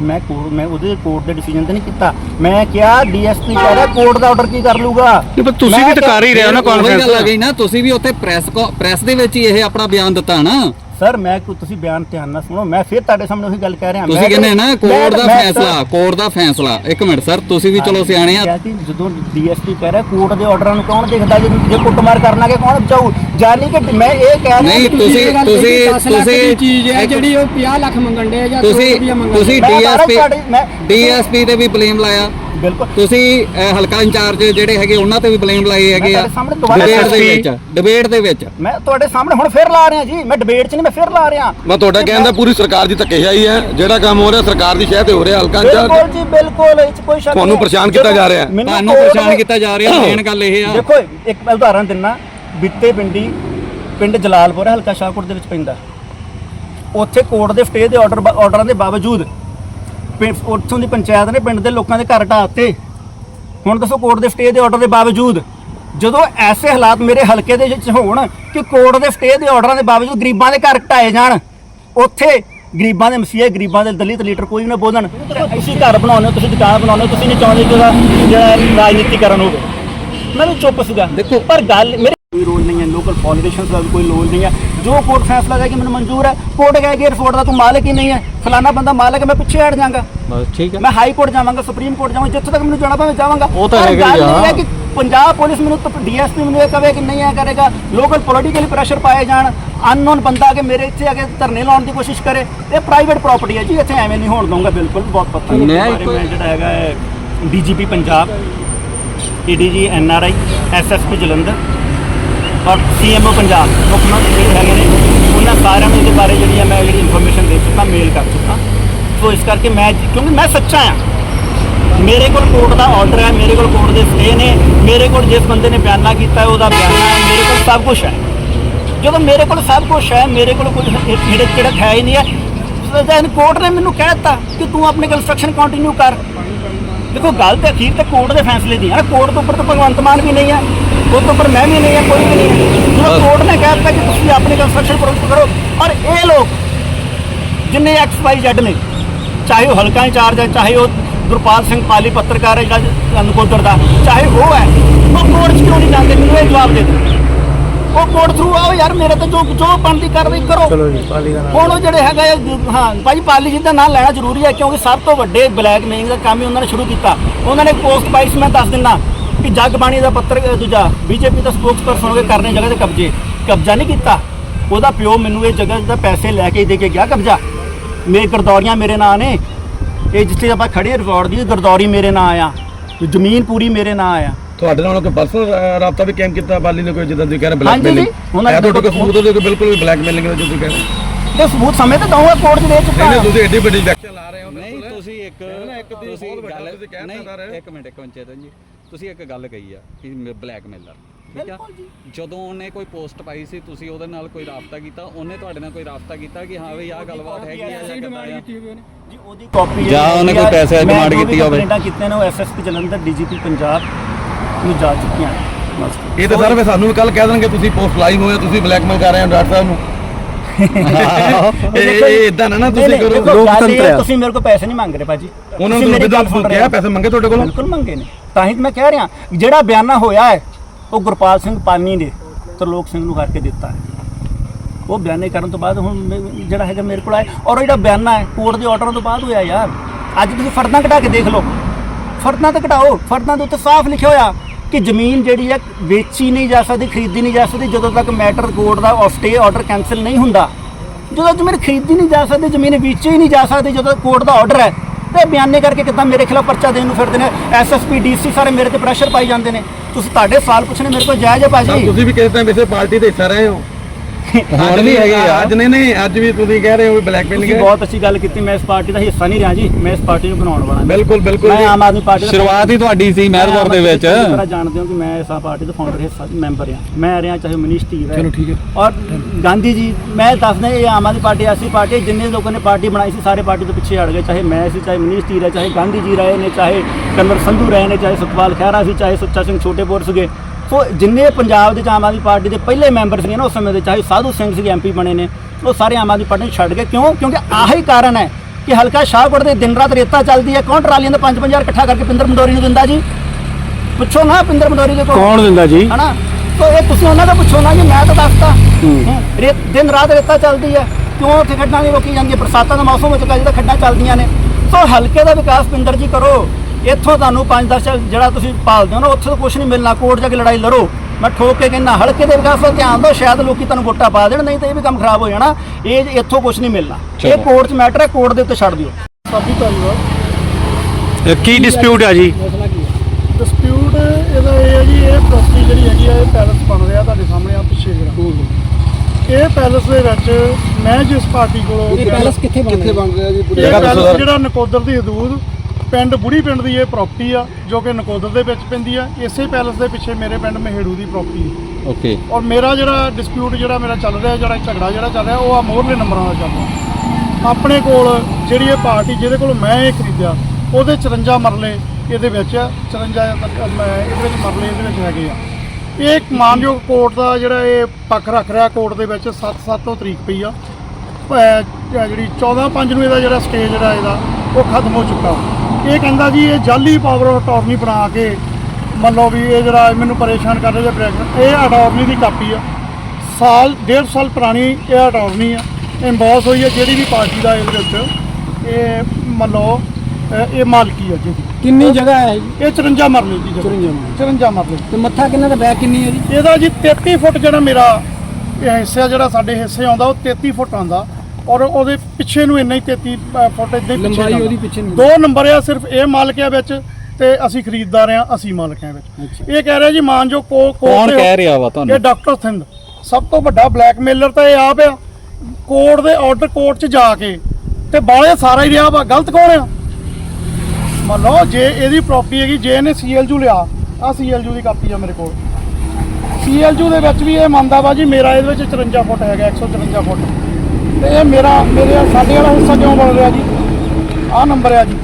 ਮੈਂ ਕੋਰਟ ਮੈਂ ਉਹਦੇ ਕੋਰਟ ਦੇ ਡਿਸੀਜਨ ਤੇ ਨਹੀਂ ਕੀਤਾ। ਮੈਂ ਕਿਹਾ ਡੀਐਸਪੀ ਕਹਿ ਰਿਹਾ ਕੋਰਟ ਦਾ ਆਰਡਰ ਕੀ ਕਰ ਲੂਗਾ ਨਹੀਂ ਪਰ ਤੁਸੀਂ ਵੀ ਤਾਂ ਕਰ ਹੀ ਰਹੇ ਹੋ ਨਾ ਉਹੀ ਗੱਲ ਆ ਕਾਨਫਰੰਸ ਗਈ ਨਾ ਤੁਸੀਂ ਵੀ ਉੱਥੇ ਪ੍ਰੈਸ ਪ੍ਰੈਸ ਦੇ ਵਿੱਚ ਹੀ ਇਹ ਆਪਣਾ ਬਿਆਨ ਦਿੱਤਾ ਨਾ। ਸਰ ਮੈਂ ਕੋ ਤੁਸੀਂ ਬਿਆਨ ਧਿਆਨ ਨਾਲ ਸੁਣੋ ਮੈਂ ਫਿਰ ਤੁਹਾਡੇ ਸਾਹਮਣੇ ਉਹੀ ਗੱਲ ਕਹਿ ਰਿਹਾ। ਤੁਸੀਂ ਕਹਿੰਦੇ ਨਾ ਕੋਰਟ ਦਾ ਫੈਸਲਾ ਕੋਰਟ ਦਾ ਫੈਸਲਾ। ਇੱਕ ਮਿੰਟ ਸਰ ਤੁਸੀਂ ਵੀ ਚਲੋ ਸਿਆਣੇ ਆ। ਜਦੋਂ ਡੀਐਸਪੀ ਕਹਿ ਰਿਹਾ ਕੋਰਟ ਦੇ ਆਰਡਰਾਂ ਨੂੰ ਕੌਣ ਦੇਖਦਾ? ਜੇ ਜੇ ਕੁੱਟਮਾਰ ਕਰਨਾ ਕਿ ਕੌਣ ਬਚਾਊ ਜਾਨੀ ਕਿ ਮੈਂ ਇਹ ਕਹਿ ਰਿਹਾ ਨਹੀਂ, ਤੁਸੀਂ- ਤੁਸੀਂ- 10 ਲੱਖ ਦੀ ਤੁਸੀਂ- ਚੀਜ਼ ਹੈ ਜਿਹੜੀ ਉਹ 50 ਲੱਖ ਮੰਗਣ ਦੇ ਜਾਂ ਤੁਸੀਂ ਤੁਸੀਂ ਡੀਐਸਪੀ ਡੀਐਸਪੀ ਤੇ ਵੀ ਬਲੇਮ ਲਾਇਆ। ਬਿਲਕੁਲ। ਤੁਸੀਂ ਹਲਕਾ ਇੰਚਾਰਜ ਜਿਹੜੇ ਹੈਗੇ ਉਹਨਾਂ ਤੇ ਵੀ ਬਲੇਮ ਲਾਏ ਹੈਗੇ ਆ। ਡਿਬੇਟ ਦੇ ਵਿੱਚ ਡਿਬੇਟ ਦੇ ਵਿੱਚ। ਮੈਂ ਤੁਹਾਡੇ ਸਾਹਮਣੇ ਹੁਣ ਫਿਰ ਲਾ ਰਿਹਾ ਜੀ। ਮੈਂ ਡਿਬੇਟ 'ਚ ਨਹੀਂ ਮੈਂ ਫਿਰ ਲਾ ਰਿਹਾ। ਮੈਂ ਤੁਹਾਡਾ ਕਹਿਣ ਦਾ ਪੂਰੀ ਸਰਕਾਰ ਦੀ ਧੱਕੇਸ਼ਾਹੀ ਹੈ। ਜਿਹੜਾ ਕੰਮ ਹੋ ਰਿਹਾ ਸਰਕਾਰ ਦੀ ਸ਼ਹਿ ਤੇ ਹੋ ਰਿਹਾ ਹਲਕਾ ਬਿਲਕੁਲ ਇੰਚਾਰਜ ਜੀ ਬਿਲਕੁਲ ਇਹ 'ਚ ਕੋਈ ਸ਼ੱਕ ਤੁਹਾਨੂੰ ਨਹੀਂ। ਪਰੇਸ਼ਾਨ ਕੀਤਾ ਜਾ ਰਿਹਾ ਹੈ। ਮੈਨੂੰ ਤੁਹਾਨੂੰ ਪਰੇਸ਼ਾਨ ਕੀਤਾ ਜਾ ਰਿਹਾ ਮੇਨ ਗੱਲ ਇਹ ਆ। ਦੇਖੋ ਇੱਕ ਮੈਂ ਉਦਾਹਰਨ ਦਿੰਨਾ। ਬਿੱਤੇ ਪਿੰਡੀ ਪਿੰਡ ਜਲਾਲਪੁਰ ਹਲਕਾ ਸ਼ਾਹਕੋਟ ਦੇ ਵਿੱਚ ਪੈਂਦਾ। ਉੱਥੇ ਕੋਰਟ ਦੇ ਸਟੇ ਦੇ ਆਰਡਰ ਆਰਡਰਾਂ ਦੇ ਬਾਵਜੂਦ ਪਿੰ- ਉੱਥੋਂ ਦੀ ਪੰਚਾਇਤ ਨੇ ਪਿੰਡ ਦੇ ਲੋਕਾਂ ਦੇ ਘਰ ਢਾਹ ਦਿੱਤੇ। ਹੁਣ ਦੱਸੋ ਕੋਰਟ ਦੇ ਸਟੇ ਦੇ ਆਰਡਰ ਦੇ ਬਾਵਜੂਦ ਜਦੋਂ ਐਸੇ ਹਾਲਾਤ ਮੇਰੇ ਹਲਕੇ ਦੇ ਵਿੱਚ ਹੋਣ ਕਿ ਕੋਰਟ ਦੇ ਸਟੇ ਦੇ ਆਰਡਰਾਂ ਦੇ ਬਾਵਜੂਦ ਗਰੀਬਾਂ ਦੇ ਘਰ ਘਟਾਏ ਜਾਣ, ਉੱਥੇ ਗਰੀਬਾਂ ਦੇ ਮਸੀਹੇ, ਗਰੀਬਾਂ ਦੇ ਦਲਿਤ ਲੀਡਰ ਕੋਈ ਵੀ ਨਾ ਬੋਲਣ। ਤੁਸੀਂ ਘਰ ਬਣਾਉਂਦੇ ਹੋ, ਤੁਸੀਂ ਦੁਕਾਨ ਬਣਾਉਂਦੇ ਹੋ, ਤੁਸੀਂ ਨਹੀਂ ਚਾਹੁੰਦੇ ਕਿ ਉਹਦਾ ਜਿਹੜਾ ਰਾਜਨੀਤੀਕਰਨ ਹੋਵੇ। ਮੈਂ ਵੀ ਚੁੱਪ ਸੀਗਾ। ਦੇਖੋ- ਪਰ ਗੱਲ ਮੇਰੇ ਕੋਈ ਰੋਲ ਨਹੀਂ ਹੈ ਲੋਕਲ ਪੋਲੀਟੀਸ਼ੀਅਨਸ ਦਾ ਵੀ ਕੋਈ ਰੋਲ ਨਹੀਂ ਹੈ। ਜੋ ਕੋਰਟ ਫੈਸਲਾ ਕਹੇਗੀ ਮੈਨੂੰ ਮਨਜ਼ੂਰ ਹੈ ਕੋਰਟ ਕਹੇਗੀ ਰਿਪੋਰਟ ਦਾ ਤੂੰ ਮਾਲਕ ਹੀ ਨਹੀਂ ਹੈ। ਫਲਾਣਾ ਬੰਦਾ ਮਾਲਕ ਹੈ ਮੈਂ ਪਿੱਛੇ ਹਟ ਜਾਵਾਂਗਾ। ਬਸ ਠੀਕ ਹੈ। ਮੈਂ ਹਾਈ ਕੋਰਟ ਜਾਵਾਂਗਾ ਸੁਪਰੀਮ ਕੋਰਟ ਜਾਵਾਂਗਾ ਜਿੱਥੇ ਤੱਕ ਮੈਨੂੰ ਜਾਣਾ ਪਵੇ ਜਾਵਾਂਗਾ। ਉਹ ਤਾਂ ਹੈਗਾ ਹੀ ਆ। ਹੈ ਕਿ ਪੰਜਾਬ ਪੁਲਿਸ ਮੈਨੂੰ ਡੀਐਸਪੀ ਮੈਨੂੰ ਇਹ ਕਵੇ ਕਿ ਨਹੀਂ ਇਹ ਕਰੇਗਾ। ਲੋਕਲ ਪੋਲੀਟੀਕਲ ਪ੍ਰੈਸ਼ਰ ਪਾਏ ਜਾਣ ਅਨਨੋਨ ਬੰਦਾ ਆ ਕੇ ਮੇਰੇ ਇੱਥੇ ਆ ਕੇ ਧਰਨੇ ਲਾਉਣ ਦੀ ਕੋਸ਼ਿਸ਼ ਕਰੇ। ਇਹ ਪ੍ਰਾਈਵੇਟ ਪ੍ਰਾਪਰਟੀ ਹੈ ਜੀ ਇੱਥੇ ਐਵੇਂ ਨਹੀਂ ਹੋਣ ਦਊਂਗਾ ਬਿਲਕੁਲ ਬਹੁਤ ਪਤਾ ਨਹੀਂ ਜਿਹੜਾ ਹੈਗਾ ਹੈ DGP Punjab. ADG NRI SSP Jalandhar ਔਰ ਸੀਐਮਓ ਪੰਜਾਬ, ਮੁੱਖ ਮੰਤਰੀ ਜਿਹੜੇ ਹੈਗੇ ਨੇ, ਉਹਨਾਂ ਸਾਰਿਆਂ ਨੂੰ ਇਹਦੇ ਬਾਰੇ ਜਿਹੜੀ ਹੈ ਮੈਂ ਜਿਹੜੀ ਇਨਫੋਰਮੇਸ਼ਨ ਦੇ ਚੁੱਕਾ ਮੇਲ ਕਰ ਚੁੱਕਾ। ਸੋ ਇਸ ਕਰਕੇ ਮੈਂ ਕਿਉਂਕਿ ਮੈਂ ਸੱਚਾ ਆ। ਮੇਰੇ ਕੋਲ ਕੋਰਟ ਦਾ ਆਰਡਰ ਹੈ, ਮੇਰੇ ਕੋਲ ਕੋਰਟ ਦੇ ਸਟੇ ਨੇ, ਮੇਰੇ ਕੋਲ ਜਿਸ ਬੰਦੇ ਨੇ ਬਿਆਨਾ ਕੀਤਾ ਹੈ, ਉਹਦਾ ਬਿਆਨਾ ਹੈ, ਮੇਰੇ ਕੋਲ ਸਭ ਕੁਝ ਹੈ। ਜਦੋਂ ਮੇਰੇ ਕੋਲ ਸਭ ਕੁਝ ਹੈ, ਮੇਰੇ ਕੋਲ ਕੋਈ ਹਿੜਕ ਕਿੜਕ ਹੈ ਹੀ ਨਹੀਂ ਹੈ। ਦੈਨ ਕੋਰਟ ਨੇ ਮੈਨੂੰ ਕਹਿ ਦਿੱਤਾ ਕਿ ਤੂੰ ਆਪਣੀ ਕੰਸਟਰਕਸ਼ਨ ਕੰਟੀਨਿਊ ਕਰ। ਦੇਖੋ ਗੱਲ ਤੇ ਅਖੀਰ ਤੇ ਕੋਰਟ ਦੇ ਫੈਸਲੇ ਦੀ ਹੈ ਨਾ ਕੋਰਟ ਤੋਂ ਉੱਪਰ ਤਾਂ ਭਗਵੰਤ ਮਾਨ ਵੀ ਨਹੀਂ ਹੈ ਉਹ ਤੋਂ ਉੱਪਰ ਮੈਂ ਵੀ ਨਹੀਂ ਹੈ ਕੋਈ ਵੀ ਨਹੀਂ ਹੈ ਜਦੋਂ ਕੋਰਟ ਨੇ ਕਹਿ ਦਿੱਤਾ ਕਿ ਤੁਸੀਂ ਆਪਣੀ ਕੰਸਟਰਕਸ਼ਨ ਕਰੋ ਔਰ ਇਹ ਲੋਕ ਜਿੰਨੇ ਐਕਸ ਵਾਈ ਜ਼ੈਡ ਨੇ ਚਾਹੇ ਉਹ ਹਲਕਾ ਇੰਚਾਰਜ ਹੈ ਚਾਹੇ ਉਹ ਗੁਰਪਾਲ ਸਿੰਘ ਪਾਲੀ ਪੱਤਰਕਾਰ ਹੈ ਜਿਹੜਾ ਨਕੋਦਰ ਦਾ ਚਾਹੇ ਉਹ ਹੈ ਉਹ ਕੋਰਟ 'ਚ ਕਿਉਂ ਨਹੀਂ ਜਾਂਦੇ? ਮੈਨੂੰ ਇਹ ਜਵਾਬ ਦੇ ਦਿਓ। ਉਹ ਕੋਰਟ ਥਰੂ ਆਓ ਯਾਰ ਮੇਰੇ ਤੇ ਜੋ ਜੋ ਬਣਦੀ ਕਾਰਵਾਈ ਕਰੋ। ਚਲੋ ਜੀ ਪਾਲੀ ਦਾ ਨਾਮ। ਹੁਣ ਉਹ ਜਿਹੜੇ ਹੈਗਾ ਹੈ, ਹਾਂ ਭਾਈ ਪਾਲੀ ਜੀ ਦਾ ਨਾਮ ਲੈਣਾ ਜ਼ਰੂਰੀ ਹੈ ਕਿਉਂਕਿ ਸਭ ਤੋਂ ਵੱਡੇ ਬਲੈਕਮੇਲਿੰਗ ਦਾ ਕੰਮ ਹੀ ਉਹਨਾਂ ਨੇ ਸ਼ੁਰੂ ਕੀਤਾ। ਉਹਨਾਂ ਨੇ ਪੋਸਟ ਪਾਈ ਸੀ ਮੈਂ ਦੱਸ ਦਿੰਦਾ ਕਿ ਜਗਬਾਣੀ ਦਾ ਪੱਤਰ ਅ, ਦੂਜਾ ਬੀਜੇਪੀ ਦਾ ਸਪੋਕਸਪਰਸਨ ਹੋ ਕੇ ਕਰਨੇ ਜਗ੍ਹਾ ਤੇ ਕਬਜ਼ੇ। ਕਬਜ਼ਾ ਨਹੀਂ ਕੀਤਾ। ਉਹਦਾ ਪਿਓ ਮੈਨੂੰ ਇਹ ਜਗ੍ਹਾ ਦਾ ਪੈਸੇ ਲੈ ਕੇ ਦੇ ਕੇ ਗਿਆ ਕਬਜ਼ਾ। ਮੇਰੇ ਗਰਦੌਰੀਆਂ ਮੇਰੇ ਨਾਂ ਨੇ। ਇਹ ਜਿੱਥੇ ਆਪਾਂ ਖੜੇ ਰਿਜ਼ੋਰਟ ਦੀ ਗਰਦੌਰੀ ਮੇਰੇ ਨਾਂ ਆ। ਜ਼ਮੀਨ ਪੂਰੀ ਮੇਰੇ ਨਾਂ ਆ। ਤੁਹਾਡੇ ਨਾਲ ਕੋਈ ਪਰਸਨਲ ਰਾਬਤਾ ਵੀ ਕਾਇਮ ਕੀਤਾ ਬਾਲੀ ਨੇ ਕੋਈ ਜਿੱਦਾਂ ਤੁਸੀਂ ਕਹਿ ਰਹੇ ਬਲੈਕਮੇਲਿੰਗ ਉਹਨਾਂ ਨੇ ਤੁਹਾਡੇ ਕੋਲ ਸਬੂਤ ਉਹਦੇ ਕੋਲ ਬਿਲਕੁਲ ਵੀ ਬਲੈਕਮੇਲਿੰਗ ਦਾ ਜੋ ਤੁਸੀਂ ਕਹਿ ਰਹੇ ਤੇ ਸਬੂਤ ਸਮੇਂ ਤੇ ਦਊਂਗਾ ਕੋਰਟ ਦੇ ਚੁੱਕਾ ਨਹੀਂ। ਤੁਸੀਂ ਐਡੀ ਵੱਡੀ ਐਕਸ਼ਨ ਲਾ ਰਹੇ ਹੋ ਨਹੀਂ ਤੁਸੀਂ ਇੱਕ ਇੱਕ ਦੀ ਤੁਸੀਂ ਬਹੁਤ ਵੱਡਾ ਗੱਲ ਤੁਸੀਂ ਕਹਿ ਰਹੇ। ਇੱਕ ਮਿੰਟ ਇੱਕ ਮਿੰਟ ਚੇਤਨ ਜੀ। ਤੁਸੀਂ ਇੱਕ ਗੱਲ ਕਹੀ ਆ ਕਿ ਬਲੈਕਮੇਲਰ ਠੀਕ ਆ? ਜਦੋਂ ਉਹਨੇ ਕੋਈ ਪੋਸਟ ਪਾਈ ਸੀ ਤੁਸੀਂ ਉਹਦੇ ਨਾਲ ਕੋਈ ਰਾਬਤਾ ਕੀਤਾ? ਉਹਨੇ ਤੁਹਾਡੇ ਨਾਲ ਕੋਈ ਰਾਬਤਾ ਕੀਤਾ ਕਿ ਹਾਂ ਵੀ ਆਹ ਗੱਲਬਾਤ ਹੈਗੀ ਆ ਜਾਂ ਕਿੱਦਾਂ ਆ? ਕੀਤੀ ਉਹਨੇ। ਜੀ ਉਹਦੀ ਕਾਪੀ ਜਾਂ ਉਹਨੇ ਕੋਈ ਪੈਸੇ ਵੀ ਕੀਤੀ ਹੋਵੇ। ਕੰਪਲੇਂਟਾਂ ਕੀਤੀਆਂ ਨੇ ਉਹ ਐਸਐਸਪੀ ਜਲੰਧਰ ਡੀਜੀਪੀ ਪੰਜਾਬ ਨੂੰ ਜਾ ਚੁੱਕੀਆਂ ਨੇ। ਬਸ। ਇਹ ਤਾਂ ਸਰ ਸਾਨੂੰ ਵੀ ਕੱਲ ਕਹਿ ਦੇਣਗੇ ਤੁਸੀਂ ਪੋਸਟ ਲਾਈ ਹੋਏ ਹੋ ਤੁਸੀਂ ਬਲੈਕਮੇਲ ਕਰ ਰਹੇ ਹੋ ਡਾਕਟਰ ਸਾਹਿਬ ਨੂੰ। ਇਹ ਇਹ ਇਦਾਂ ਨਾ ਨਾ ਤੁਸੀਂ ਕਰੋ। ਦੇਖੋ, ਗੱਲ ਇਹ ਲੋਕਤੰਤਰ ਹੈ, ਆ। ਤੁਸੀਂ ਮੇਰੇ ਕੋਲ ਪੈਸੇ ਨਹੀਂ ਮੰਗ ਰਹੇ ਭਾਜੀ। ਉਹਨਾਂ ਤੁਸੀਂ ਨੂੰ ਮੇਰੀ ਵਿਦਾਊਟ ਗੱਲ ਸੁਣ ਰਹੇ ਕਿਹਾ ਹੋ। ਪੈਸੇ ਮੰਗੇ ਤੁਹਾਡੇ ਕੋਲੋਂ? ਬਿਲਕੁਲ ਮੰਗੇ ਨੇ। ਤਾਂ ਹੀ ਤਾਂ ਮੈਂ ਕਹਿ ਰਿਹਾ ਜਿਹੜਾ ਬਿਆਨਾ ਹੋਇਆ ਹੈ ਉਹ ਗੁਰਪਾਲ ਸਿੰਘ ਪਾਨੀ ਨੇ ਤਰਲੋਕ ਸਿੰਘ ਨੂੰ ਕਰਕੇ ਦਿੱਤਾ ਹੈ। ਉਹ ਬਿਆਨੇ ਕਰਨ ਤੋਂ ਬਾਅਦ ਹੁਣ ਮੈਂ- ਜਿਹੜਾ ਹੈਗਾ ਮੇਰੇ ਕੋਲ ਆਇਆ। ਔਰ ਉਹ ਜਿਹੜਾ ਬਿਆਨਾ ਹੈ ਕੋਰਟ ਦੇ ਆਰਡਰਾਂ ਤੋਂ ਬਾਅਦ ਹੋਇਆ ਯਾਰ। ਅੱਜ ਤੁਸੀਂ ਫਰਦਾਂ ਕਢਾ ਕੇ ਦੇਖ ਲਓ। ਫਰਦਾਂ ਤਾਂ ਕਢਾਓ ਫਰਦਾਂ ਦੇ ਉੱਤੇ ਸਾਫ਼ ਲਿਖਿਆ ਹੋਇਆ। ਕਿ ਜ਼ਮੀਨ ਜਿਹੜੀ ਹੈ ਵੇਚੀ ਨਹੀਂ ਜਾ ਸਕਦੀ, ਖਰੀਦੀ ਨਹੀਂ ਜਾ ਸਕਦੀ, ਜਦੋਂ ਤੱਕ ਮੈਟਰ ਕੋਰਟ ਦਾ ਸਟੇ ਆਰਡਰ ਕੈਨਸਲ ਨਹੀਂ ਹੁੰਦਾ। ਜਦੋਂ ਜ਼ਮੀਨ ਖਰੀਦੀ ਨਹੀਂ ਜਾ ਸਕਦੀ, ਜ਼ਮੀਨ ਵੇਚੀ ਨਹੀਂ ਜਾ ਸਕਦੀ, ਜਦੋਂ ਕੋਰਟ ਦਾ ਆਰਡਰ ਹੈ, ਤੇ ਬਿਆਨੇ ਕਰਕੇ ਕਿਦਾਂ ਮੇਰੇ ਖਿਲਾਫ ਪਰਚਾ ਦੇਣ ਨੂੰ ਫਿਰਦੇ ਨੇ? ਐਸਐਸਪੀ ਡੀਸੀ ਸਾਰੇ ਮੇਰੇ ਤੇ ਪ੍ਰੈਸ਼ਰ ਪਾਈ ਜਾਂਦੇ ਨੇ। ਤੁਸੀਂ ਤੁਹਾਡੇ ਸਵਾਲ ਪੁੱਛਣੇ, ਮੇਰੇ ਕੋਲ ਜਾਇਜ਼ ਹੈ ਸਰ ਭਾਜੀ। ਤੁਸੀਂ ਵੀ ਕਿਸੇ ਟਾਈਮ ਇਸੇ ਪਾਰਟੀ ਦੇ ਹਿੱਸਾ ਰਹੇ ਹੋ। ਹੁਣ ਵੀ ਹੈਗੇ ਆ। ਅੱਜ ਨਹੀਂ ਨਹੀਂ ਅੱਜ ਵੀ ਤੁਸੀਂ ਕਹਿ ਰਹੇ ਹੋ ਬਲੈਕਮੇਲਿੰਗ ਤੁਸੀਂ ਬਹੁਤ ਅੱਛੀ ਗੱਲ ਕੀਤੀ ਮੈਂ ਇਸ ਪਾਰਟੀ ਦਾ ਹਿੱਸਾ ਨਹੀਂ ਰਿਹਾ ਜੀ ਮੈਂ ਇਸ ਪਾਰਟੀ ਨੂੰ ਬਣਾਉਣ ਵਾਲਾ। ਬਿਲਕੁਲ ਬਿਲਕੁਲ ਮੈਂ। ਆਮ ਆਦਮੀ ਪਾਰਟੀ ਦਾ ਸ਼ੁਰੂਆਤ ਹੀ ਤੁਹਾਡੀ ਸੀ ਮਹਿਰਗੌਰ ਦੇ ਵਿੱਚ। ਤੁਸੀਂ ਜਾਣਦੇ ਹੋ ਕਿ ਮੈਂ ਇਸ ਪਾਰਟੀ ਦਾ ਫਾਊਂਡਰ ਹਿੱਸਾ ਮੈਂਬਰ ਹਾਂ। ਮੈਂ ਰਿਹਾ ਚਾਹੇ ਮਿਨਿਸਟਰੀ ਹੈ। ਚਲੋ ਠੀਕ ਹੈ। ਔਰ ਗਾਂਧੀ ਜੀ ਮੈਂ ਦੱਸਦਾ ਇਹ ਆਮ ਆਦਮੀ ਪਾਰਟੀ ਐਸੀ ਪਾਰਟੀ ਜਿੰਨੇ ਲੋਕਾਂ ਨੇ ਪਾਰਟੀ ਬਣਾਈ ਸੀ ਸਾਰੇ ਪਾਰਟੀ ਤੋਂ ਪਿੱਛੇ ਹਟ ਗਏ। ਚਾਹੇ ਮੈਂ ਸੀ ਚਾਹੇ ਮਿਨਿਸਟਰੀ ਹੈ ਚਾਹੇ ਗਾਂਧੀ ਜੀ ਰਹੇ ਨੇ ਚਾਹੇ ਕਨਵਰ ਸੰਧੂ ਰਹੇ ਨੇ ਚਾਹੇ ਸੁਖਪਾਲ ਖਹਿਰਾ ਸੀ ਚਾਹੇ ਸੁੱਚਾ ਸਿੰਘ ਛੋਟੇਪੁਰ ਸੀਗੇ। ਸੋ ਜਿੰਨੇ ਪੰਜਾਬ ਦੇ ਆਮ ਆਦਮੀ ਪਾਰਟੀ ਦੇ ਪਹਿਲੇ ਮੈਂਬਰ ਸੀਗੇ ਨਾ ਉਸ ਸਮੇਂ ਦੇ ਚਾਹੇ ਸਾਧੂ ਸਿੰਘ ਸੀ ਐਮਪੀ ਬਣੇ ਨੇ ਉਹ ਸਾਰੇ ਆਮ ਆਦਮੀ ਪਾਰਟੀ ਨੂੰ ਛੱਡ ਗਏ ਕਿਉਂ? ਕਿਉਂਕਿ ਆਹੀ ਕਾਰਨ ਹੈ ਕਿ ਹਲਕਾ ਸ਼ਾਹਕੋਟ ਦੇ ਦਿਨ ਰਾਤ ਰੇਤਾ ਚੱਲਦੀ ਹੈ। ਕੌਣ ਟਰਾਲੀਆਂ ਦਾ 5-5000 ਇਕੱਠਾ ਕਰਕੇ ਪਿੰਦਰ ਮੰਡੋਰੀ ਨੂੰ ਦਿੰਦਾ ਜੀ? ਪੁੱਛੋ ਨਾ ਪਿੰਦਰ ਮੰਡੋਰੀ ਦੇ ਕੋਲ। ਕੌਣ ਦਿੰਦਾ ਜੀ? ਹਨਾ? ਤੋ ਇਹ ਤੁਸੀਂ ਉਹਨਾਂ ਦਾ ਪੁੱਛੋ ਨਾ ਜੀ ਮੈਂ ਤਾਂ ਦੱਸਤਾ ਹੈਂ, ਰੇਤ ਦਿਨ ਰਾਤ ਰੇਤਾ ਚੱਲਦੀ ਹੈ। ਕਿਉਂ ਉੱਥੇ ਖੱਡਾਂ ਨਹੀਂ ਰੋਕੀ ਜਾਂਦੀਆਂ ਬਰਸਾਤਾਂ ਦਾ ਮੌਸਮ ਹੋ ਚੁੱਕਾ ਜਿਹਦਾ ਖੱਡਾਂ ਚੱਲਦੀਆਂ ਨੇ। ਸੋ ਹਲਕੇ ਦਾ ਵਿਕਾਸ ਪਿੰਦਰ ਜੀ ਕਰੋ। ਇੱਥੋਂ ਤੁਹਾਨੂੰ 5-10 ਜਿਹੜਾ ਤੁਸੀਂ ਪਾਲਦੇ ਹੋ ਨਾ ਉੱਥੇ ਤੋਂ ਕੁਝ ਨਹੀਂ ਮਿਲਣਾ ਕੋਰਟ ਜਾ ਕੇ ਲੜਾਈ ਲੜੋ। ਮੈਂ ਠੋਕ ਕੇ ਕਹਿੰਦਾ ਹਲਕੇ ਦੇ ਵਿਕਾਸ ਵੱਲ ਧਿਆਨ ਦਿਓ ਸ਼ਾਇਦ ਲੋਕੀ ਤੁਹਾਨੂੰ ਵੋਟਾਂ ਪਾ ਦੇਣ ਨਹੀਂ ਤਾਂ ਇਹ ਵੀ ਕੰਮ ਖਰਾਬ ਹੋ ਜਾਣਾ ਇਹ ਇੱਥੋਂ ਕੁਝ ਨਹੀਂ ਮਿਲਣਾ। ਇਹ। ਕੋਰਟ 'ਚ ਮੈਟਰ ਹੈ ਕੋਰਟ ਦੇ ਉੱਤੇ ਛੱਡ ਦਿਓ। ਧਾਰੀਵਾਲ ਇਹ ਕੀ ਡਿਸਪਿਊਟ ਆ ਜੀ? ਡਿਸਪਿਊਟ ਇਹਦਾ ਇਹ ਹੈ ਜੀ ਇਹ ਪ੍ਰੋਪਰਟੀ ਜਿਹੜੀ ਹੈਗੀ ਆ ਇਹ ਪੈਲਸ ਬਣ ਰਿਹਾ ਤੁਹਾਡੇ ਸਾਹਮਣੇ ਆ ਪਿੱਛੇ ਜਿਹੜਾ। ਇਹ ਪੈਲਸ ਦੇ ਵਿੱਚ ਮੈਂ ਜਿਸ ਪਾਰਟੀ ਕੋਲੋਂ ਇਹ ਪੈਲਸ ਕਿੱਥੇ ਬਣ ਰਿਹਾ ਇਹ ਪੈਲਸ ਜਿਹੜਾ ਨਕੋਦਰ ਦੀ ਹਦੂਦ ਪਿੰਡ ਬੁੜੀ ਪਿੰਡ ਦੀ ਇਹ ਪ੍ਰਾਪਰਟੀ ਆ ਜੋ ਕਿ ਨਕੋਦਰ ਦੇ ਵਿੱਚ ਪੈਂਦੀ ਆ ਇਸੇ ਪੈਲਸ ਦੇ ਪਿੱਛੇ ਮੇਰੇ ਪਿੰਡ ਮਹੇੜੂ ਦੀ ਪ੍ਰਾਪਰਟੀ ਹੈ ਓਕੇ ਔਰ ਮੇਰਾ ਜਿਹੜਾ ਡਿਸਪਿਊਟ ਜਿਹੜਾ ਮੇਰਾ ਚੱਲ ਰਿਹਾ ਜਿਹੜਾ ਝਗੜਾ ਜਿਹੜਾ ਚੱਲ ਰਿਹਾ ਉਹ ਆ ਮੋਹਰਲੇ ਨੰਬਰਾਂ ਦਾ ਚੱਲ ਰਿਹਾ। ਆਪਣੇ ਕੋਲ ਜਿਹੜੀ ਇਹ ਪਾਰਟੀ ਜਿਹਦੇ ਕੋਲ ਮੈਂ ਇਹ ਖਰੀਦਿਆ ਉਹਦੇ 54 ਮਰਲੇ ਇਹਦੇ ਵਿੱਚ ਆ 54 ਤੱਕ ਮੈਂ ਇਹਦੇ ਵਿੱਚ ਮਰਲੇ ਇਹਦੇ ਵਿੱਚ ਹੈਗੇ ਆ। ਇਹ ਇੱਕ ਮਾਨਯੋਗ ਕੋਰਟ ਦਾ ਜਿਹੜਾ ਇਹ ਪੱਖ ਰੱਖ ਰਿਹਾ ਕੋਰਟ ਦੇ ਵਿੱਚ 7-7 ਤੋਂ ਤਰੀਕ ਪਈ ਆ। ਜਿਹੜੀ 14-5 ਨੂੰ ਇਹਦਾ ਜਿਹੜਾ ਸਟੇ ਜਿਹੜਾ ਇਹਦਾ ਉਹ ਖਤਮ ਹੋ ਚੁੱਕਾ। ਇਹ ਕਹਿੰਦਾ ਜੀ ਇਹ ਜਾਲੀ ਪਾਵਰ ਅਟਾਰਨੀ ਬਣਾ ਕੇ ਮੰਨ ਲਓ ਵੀ ਇਹ ਜਿਹੜਾ ਮੈਨੂੰ ਪਰੇਸ਼ਾਨ ਕਰ ਰਿਹਾ ਬ੍ਰੈਕ ਇਹ ਅਟਾਰਨੀ ਦੀ ਕਾਪੀ ਆ। ਸਾਲ ਡੇਢ ਸਾਲ ਪੁਰਾਣੀ ਇਹ ਅਟਾਰਨੀ ਆ। ਐਮਬੋਸ ਹੋਈ ਹੈ ਜਿਹੜੀ ਵੀ ਪਾਰਟੀ ਦਾ ਇਹਦੇ ਵਿੱਚ। ਇਹ ਮੰਨ ਲਓ ਇਹ ਮਾਲਕੀ ਆ ਜਿਹਦੀ ਕਿੰਨੀ ਜਗ੍ਹਾ ਹੈ ਜੀ ਇਹ 54 ਮਰਲੇ ਦੀ ਜਗ੍ਹਾ। 54 ਮਰਲੇ। 54 ਮਰਲੇ। ਤੇ ਮੱਥਾ ਕਿੰਨਾ ਦਾ ਬੈਕ ਕਿੰਨੀ ਹੈ ਜੀ? ਇਹਦਾ ਜੀ 33 ਫੁੱਟ ਜਿਹੜਾ ਮੇਰਾ ਇਹ ਹਿੱਸਾ ਜਿਹੜਾ ਸਾਡੇ ਹਿੱਸੇ ਆਉਂਦਾ ਉਹ 33 ਫੁੱਟ ਆਉਂਦਾ ਔਰ ਉਹਦੇ ਪਿੱਛੇ ਨੂੰ ਇੰਨਾ ਹੀ 33 ਅ, ਫੁੱਟ ਇਦਾਂ ਹੀ ਪਿੱਛੇ ਲੰਬਾਈ। ਉਹਦੀ ਪਿੱਛੇ ਨੂੰ। ਦੋ ਨੰਬਰ ਆ ਸਿਰਫ ਇਹ ਮਾਲਕ ਆ ਵਿੱਚ ਤੇ ਅਸੀਂ ਖਰੀਦਦਾਰ ਆ ਅਸੀਂ ਮਾਲਕ ਆ ਵਿੱਚ। ਇਹ ਕਹਿ ਰਿਹਾ ਜੀ ਮਾਨ ਜੋ ਕੋ ਕੌਣ ਕਹਿ ਰਿਹਾ ਵਾ ਇਹ ਤੁਹਾਨੂੰ? ਡਾਕਟਰ ਥਿੰਦ ਸਭ ਤੋਂ ਵੱਡਾ ਬਲੈਕਮੇਲਰ ਤਾਂ ਇਹ ਆਪ ਆ। ਕੋਰਟ ਦੇ ਆਰਡਰ ਕੋਰਟ 'ਚ ਜਾ ਕੇ ਤੇ ਬਾਲੇ ਸਾਰਾ ਹੀ ਰਿਹਾ ਵਾ। ਗਲਤ ਕੌਣ ਆ? ਮੰਨ ਲਓ ਜੇ ਇਹਦੀ ਪ੍ਰਾਪਰਟੀ ਹੈਗੀ ਜੇ ਇਹਨੇ ਸੀਐਲਯੂ ਲਿਆ ਆ ਸੀਐਲਯੂ ਦੀ ਕਾਪੀ ਆ ਮੇਰੇ ਕੋਲ। ਸੀਐਲਯੂ ਦੇ ਵਿੱਚ ਵੀ ਇਹ ਮੰਨਦਾ ਵਾ ਜੀ ਮੇਰਾ ਇਹਦੇ ਵਿੱਚ 54 ਫੁੱਟ ਹੈਗਾ 154 ਫੁੱਟ। ਤੇ ਇਹ ਮੇਰਾ ਮੇਰੇ ਸਾਡੇ ਵਾਲਾ ਹਿੱਸਾ ਕਿਉਂ ਬਣ ਰਿਹਾ ਜੀ? ਆ ਨੰਬਰ ਆ ਜੀ।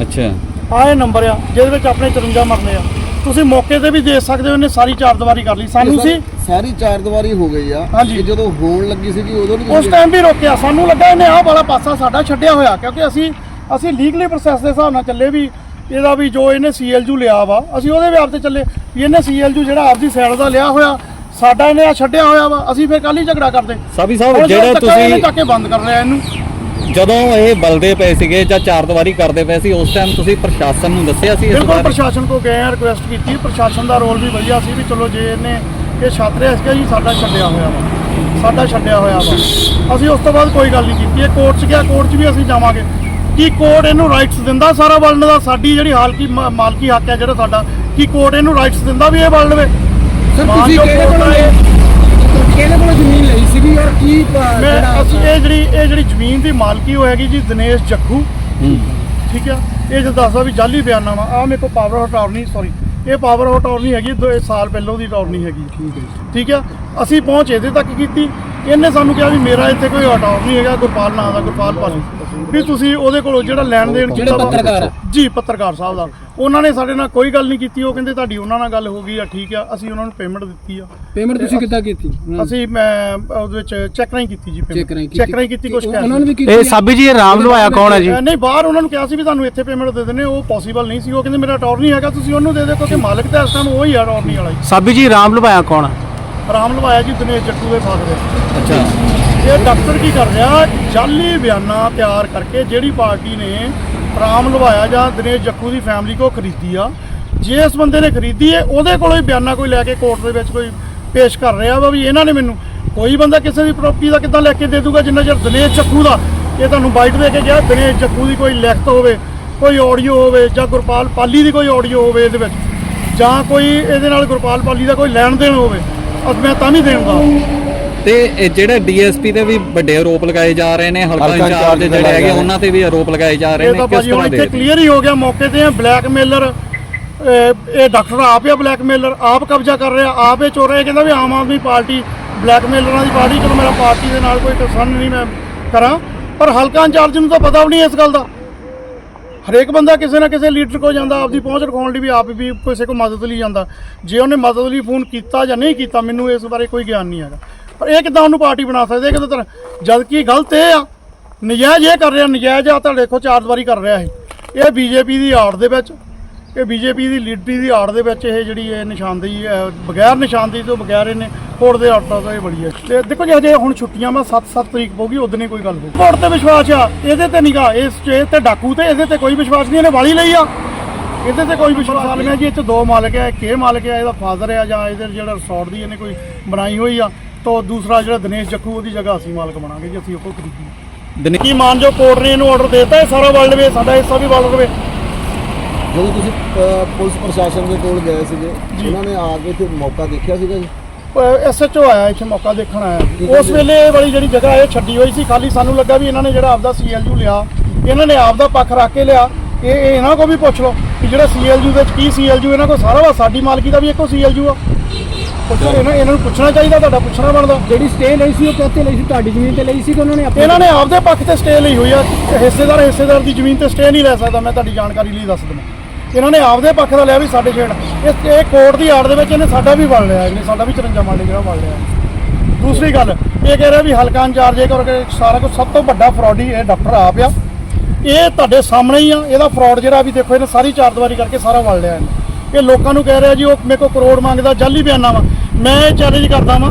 ਅੱਛਾ। ਆ ਇਹ ਨੰਬਰ ਆ ਜਿਹਦੇ ਵਿੱਚ ਆਪਣੇ 54 ਮਰਨੇ ਆ। ਤੁਸੀਂ ਮੌਕੇ ਤੇ ਵੀ ਦੇਖ ਸਕਦੇ ਹੋ ਇਹਨੇ ਸਾਰੀ ਚਾਰ ਦੀਵਾਰੀ ਕਰ ਲਈ। ਸਾਨੂੰ ਸੀ? ਸਾਰੀ ਚਾਰ ਦੀਵਾਰੀ ਹੋ ਗਈ ਆ। ਹਾਂਜੀ। ਇਹ ਜਦੋਂ ਹੋਣ ਲੱਗੀ ਸੀਗੀ ਉਦੋਂ ਨਹੀਂ ਉਸ ਟਾਈਮ ਵੀ ਰੋਕਿਆ ਸਾਨੂੰ ਲੱਗਾ ਇਹਨੇ ਆਹ ਵਾਲਾ ਪਾਸਾ ਸਾਡਾ ਛੱਡਿਆ ਹੋਇਆ ਕਿਉਂਕਿ ਅਸੀਂ ਅਸੀਂ ਲੀਗਲੀ ਪ੍ਰੋਸੈਸ ਦੇ ਹਿਸਾਬ ਨਾਲ ਚੱਲੇ ਵੀ ਇਹਦਾ ਵੀ ਜੋ ਇਹਨੇ ਸੀਐਲਯੂ ਲਿਆ ਵਾ ਅਸੀਂ ਉਹਦੇ ਵੀ ਆਪ ਤੇ ਚੱਲੇ ਵੀ ਇਹਨੇ ਸੀਐਲਯੂ ਜਿਹੜਾ ਆਪਦੀ ਸਾਈਡ ਦਾ ਲਿਆ ਹੋਇਆ ਸਾਡਾ ਇਹਨੇ ਆ ਛੱਡਿਆ ਹੋਇਆ ਵਾ ਅਸੀਂ ਫਿਰ ਕੱਲ ਹੀ ਝਗੜਾ ਕਰਦੇ। ਸਾਬੀ ਸਾਹਿਬ ਜਿਹੜਾ ਤੁਸੀਂ ਚੱਕ ਕੇ ਬੰਦ ਕਰ ਲਿਆ ਇਹਨੂੰ। ਜਦੋਂ ਇਹ ਬਲਦੇ ਪਏ ਸੀਗੇ ਜਾਂ ਚਾਰ ਦੀਵਾਰੀ ਕਰਦੇ ਪਏ ਸੀ ਉਸ ਟਾਈਮ ਤੁਸੀਂ ਪ੍ਰਸ਼ਾਸਨ ਨੂੰ ਦੱਸਿਆ ਸੀ ਇਸ ਬਿਲਕੁਲ ਬਾਰੇ? ਪ੍ਰਸ਼ਾਸਨ ਕੋ ਗਏ ਆ ਰਿਕੁਐਸਟ ਕੀਤੀ। ਪ੍ਰਸ਼ਾਸਨ ਦਾ ਰੋਲ ਵੀ ਵਧੀਆ ਸੀ ਵੀ ਚਲੋ ਜੇ ਇਹਨੇ ਇਹ ਛੱਤ ਰਿਹਾ ਸੀਗਾ ਜੀ ਸਾਡਾ ਛੱਡਿਆ ਹੋਇਆ ਵਾ। ਸਾਡਾ ਛੱਡਿਆ ਹੋਇਆ ਵਾ। ਅਸੀਂ ਉਸ ਤੋਂ ਬਾਅਦ ਕੋਈ ਗੱਲ ਨਹੀਂ ਕੀਤੀ। ਇਹ ਕੋਰਟ 'ਚ ਗਿਆ ਕੋਰਟ 'ਚ ਵੀ ਅਸੀਂ ਜਾਵਾਂਗੇ। ਕੀ ਕੋਰਟ ਇਹਨੂੰ ਰਾਈਟਸ ਦਿੰਦਾ ਸਾਰਾ ਵਰਲਡ ਦਾ? ਸਾਡੀ ਜਿਹੜੀ ਹਾਲਕੀ ਮਾਲਕੀ ਹੱਕ ਹੈ ਜਿਹੜਾ ਸਾਡਾ ਕੀ ਕੋਰਟ ਇਹਨੂੰ ਰਾਈਟਸ ਦਿੰਦਾ ਵੀ ਇਹ ਵਰਲਡ ਵੇ? ਸਰ ਮਾਨ ਤੁਸੀਂ ਜੋ ਕਿਹੜੇ ਕੋਰਟ ਕੋਲੋਂ ਆ ਇਹ- ਕਿਹੜੇ ਕੋਲੋਂ ਜ਼ਮੀਨ ਲਈ ਸੀਗੀ ਔਰ ਕੀ ਪ- ਮੈਂ ਜਿਹੜਾ ਅਸੀਂ ਇਹ ਜਿਹੜੀ ਇਹ ਜਿਹੜੀ ਜ਼ਮੀਨ ਦੀ ਮਾਲਕੀ ਉਹ ਹੈਗੀ ਜੀ ਦਿਨੇਸ਼ ਜੱਖੂ। ਠੀਕ ਆ? ਇਹ ਜੋ ਦੱਸਦਾ ਵੀ ਜਾਲੀ ਬਿਆਨਾ ਵਾ। ਆ ਮੇਰੇ ਕੋਲ ਪਾਵਰ ਆਫ ਅਟਾਰਨੀ ਸੌਰੀ ਇਹ ਪਾਵਰ ਆਫ ਅਟਾਰਨੀ ਹੈਗੀ ਦੋ ਸਾਲ ਪਹਿਲਾਂ ਦੀ ਅਟਾਰਨੀ ਹੈਗੀ। ਠੀਕ ਹੈ ਠੀਕ ਆ? ਅਸੀਂ ਪਹੁੰਚ ਇਹਦੇ ਤੱਕ ਕੀਤੀ। ਇਹਨੇ ਸਾਨੂੰ ਕਿਹਾ ਵੀ ਮੇਰਾ ਇੱਥੇ ਕੋਈ ਅਟਾਰਨੀ ਹੈਗਾ ਗੁਰਪਾਲ ਨਾਂ ਦਾ ਗੁਰਪਾਲ ਪਾਲੀ ਵੀ ਤੁਸੀਂ ਉਹਦੇ ਕੋਲੋਂ ਜਿਹੜਾ ਲੈਣ ਦੇਣ ਜਿਹੜੇ ਪੱਤਰਕਾਰ। ਜੀ ਪੱਤਰਕਾਰ ਸਾਹਿਬ ਦਾ। ਉਹਨਾਂ ਨੇ ਸਾਡੇ ਨਾਲ ਕੋਈ ਗੱਲ ਨਹੀਂ ਕੀਤੀ ਉਹ ਕਹਿੰਦੇ ਤੁਹਾਡੀ ਉਹਨਾਂ ਨਾਲ ਗੱਲ ਹੋ ਗਈ ਆ ਠੀਕ ਆ ਅਸੀਂ ਉਹਨਾਂ ਨੂੰ ਪੇਮੈਂਟ ਦਿੱਤੀ ਆ। ਪੇਮੈਂਟ ਤੁਸੀਂ ਕਿੱਦਾਂ ਕੀਤੀ? ਅਸੀਂ ਮੈਂ ਉਹਦੇ ਵਿੱਚ ਚੈੱਕ ਨਹੀਂ ਕੀਤੀ ਜੀ ਰਾਹੀਂ ਚੈੱਕ ਨਹੀਂ ਕੀਤੀ। ਕੁਝ ਉਹਨਾਂ ਨੇ ਵੀ ਕੀਤੀ ਇਹ ਸਾਬੀ ਜੀ ਇਹ ਰਾਮ ਲਵਾਇਆ ਕੌਣ ਹੈ ਜੀ? ਨਹੀਂ ਬਾਹਰ ਉਹਨਾਂ ਨੂੰ ਕਿਹਾ ਸੀ ਵੀ ਤੁਹਾਨੂੰ ਇੱਥੇ ਪੇਮੈਂਟ ਦੇ ਦਿੰਨੇ ਉਹ ਪੋਸੀਬਲ ਨਹੀਂ ਸੀ। ਉਹ ਕਹਿੰਦੇ ਮੇਰਾ ਅਟਾਰਨੀ ਹੈਗਾ ਤੁਸੀਂ ਉਹਨੂੰ ਦੇ ਦਿਓ ਕਿਉਂਕਿ ਮਾਲਕ ਤਾਂ ਇਸ ਟਾਈਮ ਉਹ ਹੀ ਆ ਅਟਾਰਨੀ ਵਾਲਾ ਜੀ। ਸਾਬੀ ਜੀ ਰਾਮ ਲਵਾਇਆ ਕੌਣ? ਹੈ ਰਾਮ ਲਵਾਇਆ ਜੀ ਦਿਨੇਸ਼ ਜੱਟੂ ਦੇ ਫਾਦਰ ਅੱਛਾ। ਇਹ ਦਫ਼ਤਰ ਕੀ ਕਰ ਰਿਹਾ? ਜਾਲੀ ਬਿਆਨਾ ਤਿਆਰ ਕਰਕੇ ਜਿਹੜੀ ਪਾਰਟੀ ਨੇ ਰਾਮ ਲਵਾਇਆ ਜਾਂ ਦਿਨੇਸ਼ ਜੱਕੂ ਦੀ ਫੈਮਿਲੀ ਕੋ ਖਰੀਦੀ ਆ, ਜੇ ਇਸ ਬੰਦੇ ਨੇ ਖਰੀਦੀ ਹੈ ਉਹਦੇ ਕੋਲੋਂ ਹੀ ਬਿਆਨਾ ਕੋਈ ਲੈ ਕੇ ਕੋਰਟ ਦੇ ਵਿੱਚ ਕੋਈ ਪੇਸ਼ ਕਰ ਰਿਹਾ ਵਾ ਵੀ ਇਹਨਾਂ ਨੇ ਮੈਨੂੰ, ਕੋਈ ਬੰਦਾ ਕਿਸੇ ਦੀ ਪ੍ਰਾਪਰਟੀ ਦਾ ਕਿੱਦਾਂ ਲੈ ਕੇ ਦੇ ਦੂਗਾ ਜਿੰਨਾ ਚਿਰ ਦਿਨੇਸ਼ ਜੱਕੂ ਦਾ? ਇਹ ਤੁਹਾਨੂੰ ਬਾਈਟ ਦੇ ਕੇ ਗਿਆ, ਦਿਨੇਸ਼ ਜੱਕੂ ਦੀ ਕੋਈ ਲਿਖਤ ਹੋਵੇ, ਕੋਈ ਆਡੀਓ ਹੋਵੇ ਜਾਂ ਗੁਰਪਾਲ ਪਾਲੀ ਦੀ ਕੋਈ ਆਡੀਓ ਹੋਵੇ ਇਹਦੇ ਵਿੱਚ, ਜਾਂ ਕੋਈ ਇਹਦੇ ਨਾਲ ਗੁਰਪਾਲ ਪਾਲੀ ਦਾ ਕੋਈ ਲੈਣ ਦੇਣ ਹੋਵੇ, ਅੱਜ ਮੈਂ ਤਾਂ ਨਹੀਂ ਦੇਣਦਾ ਤੇ ਇਹ ਜਿਹੜੇ ਡੀਐਸਪੀ ਤੇ ਵੀ ਵੱਡੇ ਆਰੋਪ ਲਗਾਏ ਜਾ ਰਹੇ ਨੇ ਹਲਕਾ ਇੰਚਾਰਜ ਜਿਹੜੇ ਹੈਗੇ ਉਹਨਾਂ ਤੇ ਵੀ ਆਰੋਪ ਲਗਾਏ ਜਾ ਰਹੇ ਇਹ ਨੇ ਤਾਂ ਕਿਸ ਭਾਜੀ ਹੁਣ ਤਰ੍ਹਾਂ ਇੱਥੇ ਦੇ ਕਲੀਅਰ ਹੀ ਹੋ ਗਿਆ ਮੌਕੇ ਤੇ ਬਲੈਕਮੇਲਰ ਇਹ ਡਾਕਟਰ ਆਪ ਹੀ ਬਲੈਕਮੇਲਰ ਆਪ ਕਬਜ਼ਾ ਕਰ ਰਿਹਾ ਆਪ ਇਹ ਚੋਰ ਰਿਹਾ ਇਹ ਕਹਿੰਦਾ ਵੀ ਆਮ ਆਦਮੀ ਪਾਰਟੀ ਬਲੈਕਮੇਲਰਾਂ ਦੀ ਪਾਰਟੀ ਚਲੋ ਮੇਰਾ ਪਾਰਟੀ ਦੇ ਨਾਲ ਕੋਈ ਕੰਸਰਨ ਨਹੀਂ ਮੈਂ ਕਰਾਂ ਪਰ ਹਲਕਾ ਇੰਚਾਰਜ ਨੂੰ ਤਾਂ ਪਤਾ ਵੀ ਨਹੀਂ ਇਸ ਗੱਲ ਦਾ। ਹਰੇਕ ਬੰਦਾ ਕਿਸੇ ਨਾ ਕਿਸੇ ਲੀਡਰ ਕੋ ਜਾਂਦਾ ਆਪਦੀ ਪਹੁੰਚ ਰਖਾਉਣ ਲਈ ਵੀ ਆਪ ਵੀ ਕਿਸੇ ਕੋ ਮਦਦ ਲਈ ਜਾਂਦਾ। ਜੇ ਉਹਨੇ ਮਦਦ ਲਈ ਫੋਨ ਕੀਤਾ ਜਾਂ ਨਹੀਂ ਕੀਤਾ ਮੈਨੂੰ ਇਸ ਬਾਰੇ ਕੋਈ ਗਿਆਨ ਨਹੀਂ ਹੈਗਾ। ਪਰ ਇਹ ਕਿਦਾਂ ਉਹਨੂੰ ਪਾਰਟੀ ਬਣਾ ਸਕਦੇ? ਕਿਦਾਂ ਤਰ੍ਹਾਂ ਜਦ ਕਿ ਗਲਤ ਇਹ ਆ। ਨਜਾਇਜ਼ ਇਹ ਕਰ ਰਿਹਾ, ਨਜਾਇਜ਼ ਆ ਤਾਂ ਦੇਖੋ ਚਾਰ ਦੀਵਾਰੀ ਕਰ ਰਿਹਾ ਇਹ। ਇਹ ਬੀਜੇਪੀ ਦੀ ਆੜ ਦੇ ਵਿੱਚ, ਇਹ ਬੀਜੇਪੀ ਦੀ ਲੀਡਰੀ ਦੀ ਆੜ ਦੇ ਵਿੱਚ ਇਹ ਜਿਹੜੀ ਇਹ ਨਿਸ਼ਾਨਦੇਹੀ ਬਗੈਰ ਨਿਸ਼ਾਨਦੇਹੀ ਤੋਂ ਬਗੈਰ ਇਹਨੇ ਕੋਰਟ ਦੇ ਆਰਡਰ ਤੋਂ ਇਹ ਬੜੀ ਹੈ। ਤੇ ਦੇਖੋ ਜੀ ਅਜੇ ਹੁਣ ਛੁੱਟੀਆਂ ਮੈਂ 7-7 ਤਰੀਕ ਪਊਗੀ ਉਦੋਂ ਨਹੀਂ ਕੋਈ ਗੱਲ ਹੋ ਕੋਰਟ ਤੇ ਵਿਸ਼ਵਾਸ ਆ, ਇਹਦੇ ਤੇ ਨਿਗਾ ਇਸ ਸਟੇਜ ਤੇ ਡਾਕੂ ਤੇ ਇਹਦੇ ਤੇ ਕੋਈ ਵਿਸ਼ਵਾਸ ਨਹੀਂ, ਇਹਨੇ ਵਾਲੀ ਲਈ ਆ। ਇਹਦੇ ਤੇ ਕੋਈ ਵਿਸ਼ਵਾਸ ਨਹੀਂ ਹੈ ਜੀ ਇੱਥੇ ਦੋ ਮਾਲਕ ਹੈ ਇੱਕ ਇਹ ਮਾਲਕ ਹੈ ਇਹਦਾ ਫਾਦਰ ਆ ਜਾਂ ਇਹਦੇ ਜਿਹੜਾ ਰਿਸੋਰਟ ਦੀ ਇਹਨੇ ਕੋਈ ਬਣਾਈ ਹੋਈ ਆ। ਤੋਂ ਦੂਸਰਾ ਜਿਹੜਾ ਦਿਨੇਸ਼ ਜੱਖੂ ਉਹਦੀ ਜਗ੍ਹਾ ਅਸੀਂ ਮਾਲਕ ਬਣਾਂਗੇ ਜੀ ਅਸੀਂ ਉਹ ਖਰੀਦੀ। ਦਿਨੇ- ਕੀ ਮਾਨ ਜੋ ਕੋਰਟ ਨੇ ਇਹਨੂੰ ਆਰਡਰ ਦਿੱਤਾ ਇਹ ਸਾਰਾ ਵਰਲਡ ਵੇ ਸਾਡਾ ਹਿੱਸਾ ਵੀ ਵਰਲਡ ਵੇ ਜਦੋਂ ਤੁਸੀਂ ਪੁਲਿਸ ਪ੍ਰਸ਼ਾਸਨ ਦੇ ਕੋਲ ਗਏ ਸੀਗੇ ਉਹਨਾਂ ਨੇ ਆ ਕੇ ਤੇ ਮੌਕਾ ਦੇਖਿਆ ਸੀਗਾ ਜੀ? ਐਸਐਚਓ ਆਇਆ ਇੱਥੇ ਮੌਕਾ ਦੇਖਣ ਆਇਆ। ਉਸ ਵੇਲੇ ਇਹ ਵਾਲੀ ਜਿਹੜੀ ਜਗ੍ਹਾ ਇਹ ਛੱਡੀ ਹੋਈ ਸੀ ਖਾਲੀ ਸਾਨੂੰ ਲੱਗਾ ਵੀ ਇਹਨਾਂ ਨੇ ਜਿਹੜਾ ਆਪਦਾ ਸੀਐਲਯੂ ਲਿਆ ਇਹਨਾਂ ਨੇ ਆਪਦਾ ਪੱਖ ਰੱਖ ਕੇ ਲਿਆ। ਇਹ ਇਹ ਇਹਨਾਂ ਕੋ ਵੀ ਪੁੱਛ ਲਓ ਕਿ ਜਿਹੜਾ ਸੀਐਲਯੂ ਦੇ ਵਿੱਚ ਕੀ ਸੀਐਲਯੂ ਇਹਨਾਂ ਕੋ ਸਾਰਾ ਵਾ ਸਾਡੀ ਮਾਲਕੀ ਦਾ ਵੀ ਇੱਕੋ ਸੀਐਲਯੂ ਆ। ਪੁੱਛੋ ਇਹਨਾਂ ਇਹਨਾਂ ਨੂੰ ਪੁੱਛਣਾ ਚਾਹੀਦਾ ਤੁਹਾਡਾ ਪੁੱਛਣਾ ਬਣਦਾ। ਜਿਹੜੀ ਸਟੇ ਲਈ ਸੀ ਉਹ ਕਿੱਥੇ ਲਈ ਸੀ? ਤੁਹਾਡੀ ਜ਼ਮੀਨ ਤੇ ਲਈ ਸੀ ਕਿ ਉਹਨਾਂ ਨੇ ਆਪਣੀ ਇਹਨਾਂ ਨੇ ਆਪਦੇ ਪੱਖ ਤੇ ਸਟੇ ਲਈ ਹੋਈ ਆ। ਹਿੱਸੇਦਾਰ ਹਿੱਸੇਦਾਰ ਦੀ ਜ਼ਮੀਨ ਤੇ ਸਟੇ ਨਹੀਂ ਲੈ ਸਕਦਾ ਮੈਂ ਤੁਹਾਡੀ ਜਾਣਕਾਰੀ ਲਈ ਦੱਸ ਦਿੰਦਾ। ਇਹਨਾਂ ਨੇ ਆਪਦੇ ਪੱਖ ਦਾ ਲਿਆ ਵੀ ਸਾਡੇ ਛੇੜ ਇਸ ਇਹ ਕੋਰਟ ਦੀ ਆੜ ਦੇ ਵਿੱਚ ਇਹਨੇ ਸਾਡਾ ਵੀ ਵੜ ਲਿਆ ਇਹਨੇ ਸਾਡਾ ਵੀ 54 ਮਾਲੇ ਜਿਹੜਾ ਵੜ ਲਿਆ। ਦੂਸਰੀ ਗੱਲ ਇਹ ਕਹਿ ਰਿਹਾ ਵੀ ਹਲਕਾ ਇੰਚਾਰਜ ਇਹ ਕਰਕੇ ਸਾਰਾ ਕੁਝ ਸਭ ਤੋਂ ਵੱਡਾ ਫਰਾਡੀ ਇਹ ਡਾਕਟਰ ਆਪ ਆ। ਇਹ ਤੁਹਾਡੇ ਸਾਹਮਣੇ ਹੀ ਆ, ਇਹਦਾ ਫਰਾਡ ਜਿਹੜਾ ਵੀ ਦੇਖੋ, ਇਹਨੇ ਸਾਰੀ ਚਾਰਦਵਾਰੀ ਕਰਕੇ ਸਾਰਾ ਵਲ ਲਿਆ ਇਹਨੇ। ਇਹ ਲੋਕਾਂ ਨੂੰ ਕਹਿ ਰਿਹਾ ਜੀ, ਉਹ ਮੇਰੇ ਕੋਲ ਕਰੋੜ ਮੰਗਦਾ, ਜਾਲੀ ਬਿਆਨਾ ਵਾ। ਮੈਂ ਇਹ ਚੈਲੰਜ ਕਰਦਾ ਵਾਂ,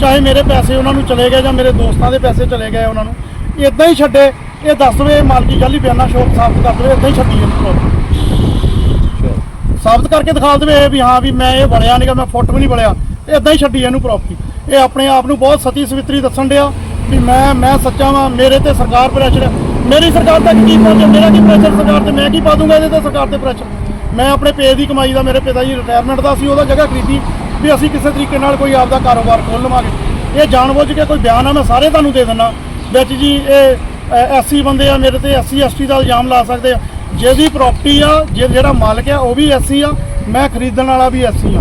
ਚਾਹੇ ਮੇਰੇ ਪੈਸੇ ਉਹਨਾਂ ਨੂੰ ਚਲੇ ਗਏ ਜਾਂ ਮੇਰੇ ਦੋਸਤਾਂ ਦੇ ਪੈਸੇ ਚਲੇ ਗਏ ਉਹਨਾਂ ਨੂੰ ਇਦਾਂ ਹੀ ਛੱਡੇ, ਇਹ ਦੱਸ ਦਵੇ ਮਾਲਕੀ ਜਾਲੀ ਬਿਆਨਾ ਸ਼ੋਕ ਸਾਬਤ ਕਰ ਦਵੇ ਇਦਾਂ ਹੀ ਛੱਡੀ ਇਹਨੂੰ property। ਸਾਬਤ ਕਰਕੇ ਦਿਖਾ ਦੇਵੇ ਵੀ, ਹਾਂ ਵੀ ਮੈਂ ਇਹ ਬਲਿਆ ਨਹੀਂਗਾ ਮੈਂ ਫੁੱਟ ਵੀ ਨਹੀਂ ਬਲਿਆ ਤੇ ਇਦਾਂ ਹੀ ਛੱਡੀ ਇਹਨੂੰ ਪ੍ਰਾਪਰਟੀ ਇਹ ਆਪਣੇ ਆਪ ਨੂੰ ਬਹੁਤ ਸਤੀ ਸਵਿਤਰੀ ਦੱਸਣ ਡਿਆ ਵੀ ਮੈਂ ਮੈਂ ਸੱਚਾ ਵਾਂ, ਮੇਰੇ ਤੇ ਸਰਕਾਰ ਪ੍ਰੈਸ਼ਰ ਹੈ ਮੇਰੀ ਸਰਕਾਰ ਤੱਕ ਕੀ ਪਹੁੰਚੇ? ਮੇਰਾ ਕੀ ਪ੍ਰੈਸ਼ਰ ਸਰਕਾਰ ਤੇ? ਮੈਂ ਕੀ ਪਾ ਦੂੰਗਾ ਇਹਦੇ ਤੇ ਸਰਕਾਰ ਤੇ ਪ੍ਰੈਸ਼ਰ ਮੈਂ ਆਪਣੇ ਪੇ ਦੀ ਕਮਾਈ ਦਾ ਮੇਰੇ ਪਿਤਾ ਜੀ ਰਿਟਾਇਰਮੈਂਟ ਦਾ ਸੀ, ਉਹਦਾ ਜਗ੍ਹਾ ਖਰੀਦੀ ਵੀ ਅਸੀਂ ਕਿਸੇ ਤਰੀਕੇ ਨਾਲ ਕੋਈ ਆਪਦਾ ਕਾਰੋਬਾਰ ਖੋਲ੍ਹ ਲਵਾਂਗੇ। ਇਹ ਜਾਣਬੁੱਝ ਕੇ ਕੋਈ ਬਿਆਨ ਆ, ਮੈਂ ਸਾਰੇ ਤੁਹਾਨੂੰ ਦੇ ਦਿੰਦਾ। ਵਿੱਚ ਜੀ ਇਹ ਐਸਸੀ ਬੰਦੇ ਆ ਮੇਰੇ ਤੇ ਐਸਸੀ ਐਸਟੀ ਦਾ ਇਲਜ਼ਾਮ ਲਾ ਸਕਦੇ ਆ। ਜਿਹਦੀ ਪ੍ਰਾਪਰਟੀ ਆ ਜੇ ਜਿਹੜਾ ਮਾਲਕ ਆ, ਉਹ ਵੀ ਐਸਸੀ ਆ। ਮੈਂ ਖਰੀਦਣ ਵਾਲਾ ਵੀ ਐਸਸੀ ਆ।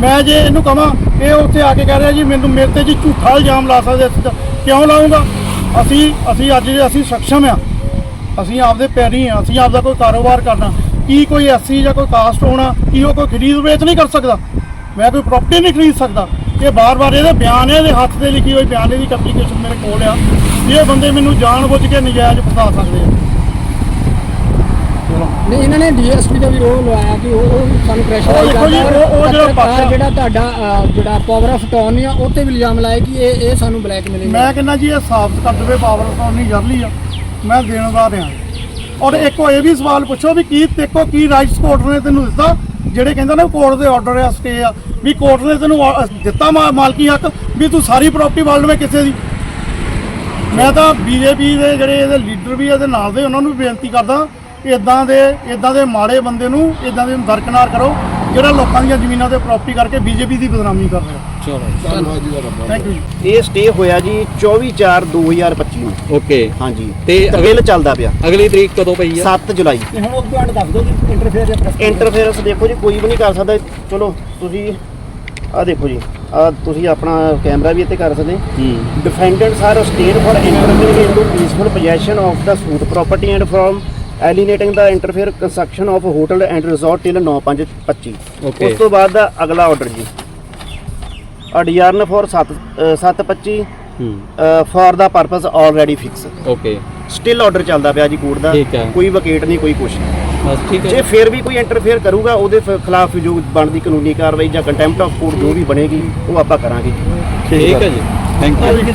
ਮੈਂ ਜੇ ਇਹਨੂੰ ਕਹਾਂ, ਇਹ ਉੱਥੇ ਆ ਕੇ ਕਹਿ ਰਿਹਾ ਜੀ, ਮੈਨੂੰ ਮੇਰੇ ਤੇ ਜੀ ਝੂਠਾ ਇਲਜ਼ਾਮ ਲਾ ਸਕਦੇ ਕਿਉਂ ਲਾਉਂਗਾ? ਅਸੀਂ ਅਸੀਂ ਅੱਜ ਜੇ ਅਸੀਂ ਸક્ષਮ ਆ, ਅਸੀਂ ਆਪਦੇ ਪੈਰੀ ਆ, ਅਸੀਂ ਆਪਦਾ ਕੋਈ ਕਾਰੋਬਾਰ ਕਰਨਾ, ਕੀ ਕੋਈ ਐਸਸੀ ਜਾਂ ਕੋਈ ਕਾਸਟ ਹੋਣਾ, ਕੀ ਉਹ ਕੋਈ ਖਰੀਦ ਵੇਚ ਨਹੀਂ ਕਰ ਸਕਦਾ? ਮੈਂ ਕੋਈ ਪ੍ਰਾਪਰਟੀ ਨਹੀਂ ਖਰੀਦ ਸਕਦਾ। ਇਹ ਬਾਰ-ਬਾਰ ਇਹਦੇ ਬਿਆਨ ਇਹਦੇ ਹੱਥ ਤੇ ਲਿਖੀ ਹੋਈ ਬਿਆਨ ਇਹਦੀ ਐਪਲੀਕੇਸ਼ਨ ਮੇਰੇ ਕੋਲ ਆ। ਇਹ ਬੰਦੇ ਮੈਨੂੰ ਜਾਣ ਬੁੱਝ ਕੇ ਨਜਾਇਜ਼ ਫਸਾ ਸਕਦੇ ਆ। ਨਹੀਂ ਇਹਨਾਂ ਨੇ ਡੀਐਸਪੀ ਦਾ ਵੀ ਰੋਲ ਲਵਾਇਆ ਕਿ ਉਹ ਉਹ ਸਾਨੂੰ ਪ੍ਰੈਸ਼ਰ ਉਹ ਦੇਖੋ ਜੀ, ਉਹ- ਉਹ ਜਿਹੜਾ ਆ- ਜਿਹੜਾ ਤੁਹਾਡਾ ਅਹ, ਜਿਹੜਾ ਪਾਵਰ ਆਫ ਟਰਨ ਆ ਉਹ ਤੇ ਵੀ ਇਲਜ਼ਾਮ ਲਾਇਆ ਕਿ ਇਹ ਇਹ ਸਾਨੂੰ ਬਲੈਕਮੇਲਿੰਗ ਮੈਂ ਕਹਿੰਦਾ ਜੀ ਇਹ ਸਾਬਤ ਕਰ ਦੇਵੇ ਪਾਵਰ ਅਟਾਰਨੀ ਜਰਲੀ ਆ। ਮੈਂ ਦੇਣਦਾਰ ਆ ਔਰ ਇੱਕੋ ਇਹ ਵੀ ਸਵਾਲ ਪੁੱਛੋ ਵੀ ਕੀ ਤੇਕੋ ਕੀ ਰਾਈਟਸ ਕੋਰਟ ਨੇ ਤੈਨੂੰ ਦਿੱਤਾ? ਜਿਹੜੇ ਕਹਿੰਦੇ ਨੇ ਕੋਰਟ ਦੇ ਆਰਡਰ ਆ ਸਟੇ ਆ। ਵੀ ਕੋਰਟ ਨੇ ਤੈਨੂੰ ਆ- ਦਿੱਤਾ ਮਾ- ਮਾਲਕੀ ਹੱਕ ਵੀ ਤੂੰ ਸਾਰੀ ਪ੍ਰਾਪਰਟੀ ਵਰਲਡ ਵਿੱਚ ਕਿਸੇ ਦੀ। ਮੈਂ ਤਾਂ ਬੀਜੇਪੀ ਦੇ ਜਿਹੜੇ ਇਹਦੇ ਲੀਡਰ ਵੀ ਇਹਦੇ ਨਾਲ ਦੇ ਉਹਨਾਂ ਨੂੰ ਵੀ ਬੇਨਤੀ ਕਰਦਾ ਇਦਾਂ ਦੇ ਇਦਾਂ ਦੇ ਮਾੜੇ ਬੰਦੇ ਨੂੰ ਇਦਾਂ ਦੇ ਦਰਕਨਾਰ ਕਰੋ ਜਿਹੜਾ ਲੋਕਾਂ ਦੀਆਂ ਜ਼ਮੀਨਾਂ ਤੇ ਪ੍ਰਾਪਰਟੀ ਕਰਕੇ ਬੀਜੇਪੀ ਦੀ ਬਦਨਾਮੀ ਕਰ ਰਿਹਾ। ਚਲੋ। ਧੰਨਵਾਦ ਜੀ ਦਾ ਰੱਬ ਥੈਂਕ ਯੂ ਇਹ ਸਟੇ ਹੋਇਆ ਜੀ 24 4 2025 ਨੂੰ। ਓਕੇ ਹਾਂਜੀ। ਤੇ ਤੇ ਬਿੱਲ ਚੱਲਦਾ ਪਿਆ। ਅਗਲੀ ਤਰੀਕ ਕਦੋਂ ਪਈ ਆ? 7 ਜੁਲਾਈ। ਤੇ ਹੁਣ ਉਹ ਤੁਹਾਡੇ ਦੱਸ ਦਿਓ ਜੀ ਇੰਟਰਫੇਅਰ ਜਾਂ ਇੰਟਰਫੇਰੈਂਸ ਦੇਖੋ ਜੀ ਕੋਈ ਵੀ ਨਹੀਂ ਕਰ ਸਕਦਾ। ਚਲੋ ਤੁਸੀਂ ਆ ਦੇਖੋ ਜੀ ਆ ਤੁਸੀਂ ਆਪਣਾ ਕੈਮਰਾ ਵੀ ਇੱਥੇ ਕਰ ਸਕਦੇ। ਹੂੰ। Defendants are stayed for interfering into peaceful possession of the suit property and from alienating the interfere construction of hotel and resort till 9525 Okay. ਉਸ ਤੋਂ ਬਾਅਦ ਦਾ ਅਗਲਾ ਆਰਡਰ ਜੀ ਅਡਿਆਰਨ for 7 725 hmm for the purpose already fix okay still order ਚੱਲਦਾ ਪਿਆ ਜੀ court ਦਾ ਠੀਕ ਹੈ। ਕੋਈ ਵਕੇਟ ਨਹੀਂ ਕੋਈ ਕੁਛ ਨਹੀਂ ਬਸ ਠੀਕ ਜੇ ਹੈ ਫਿਰ ਵੀ ਕੋਈ ਇੰਟਰਫੇਅਰ ਕਰੂਗਾ ਉਹਦੇ ਖਿਲਾਫ ਜੋ ਬਣਦੀ ਕਾਨੂੰਨੀ ਕਾਰਵਾਈ ਜਾਂ ਕੰਟੈਂਪਟ ਆਫ ਕੋਰਟ ਜੋ ਵੀ ਬਣੇਗੀ ਉਹ ਆਪਾਂ ਕਰਾਂਗੇ ਠੀਕ ਹੈ ਜੀ ਥੈਂਕ ਯੂ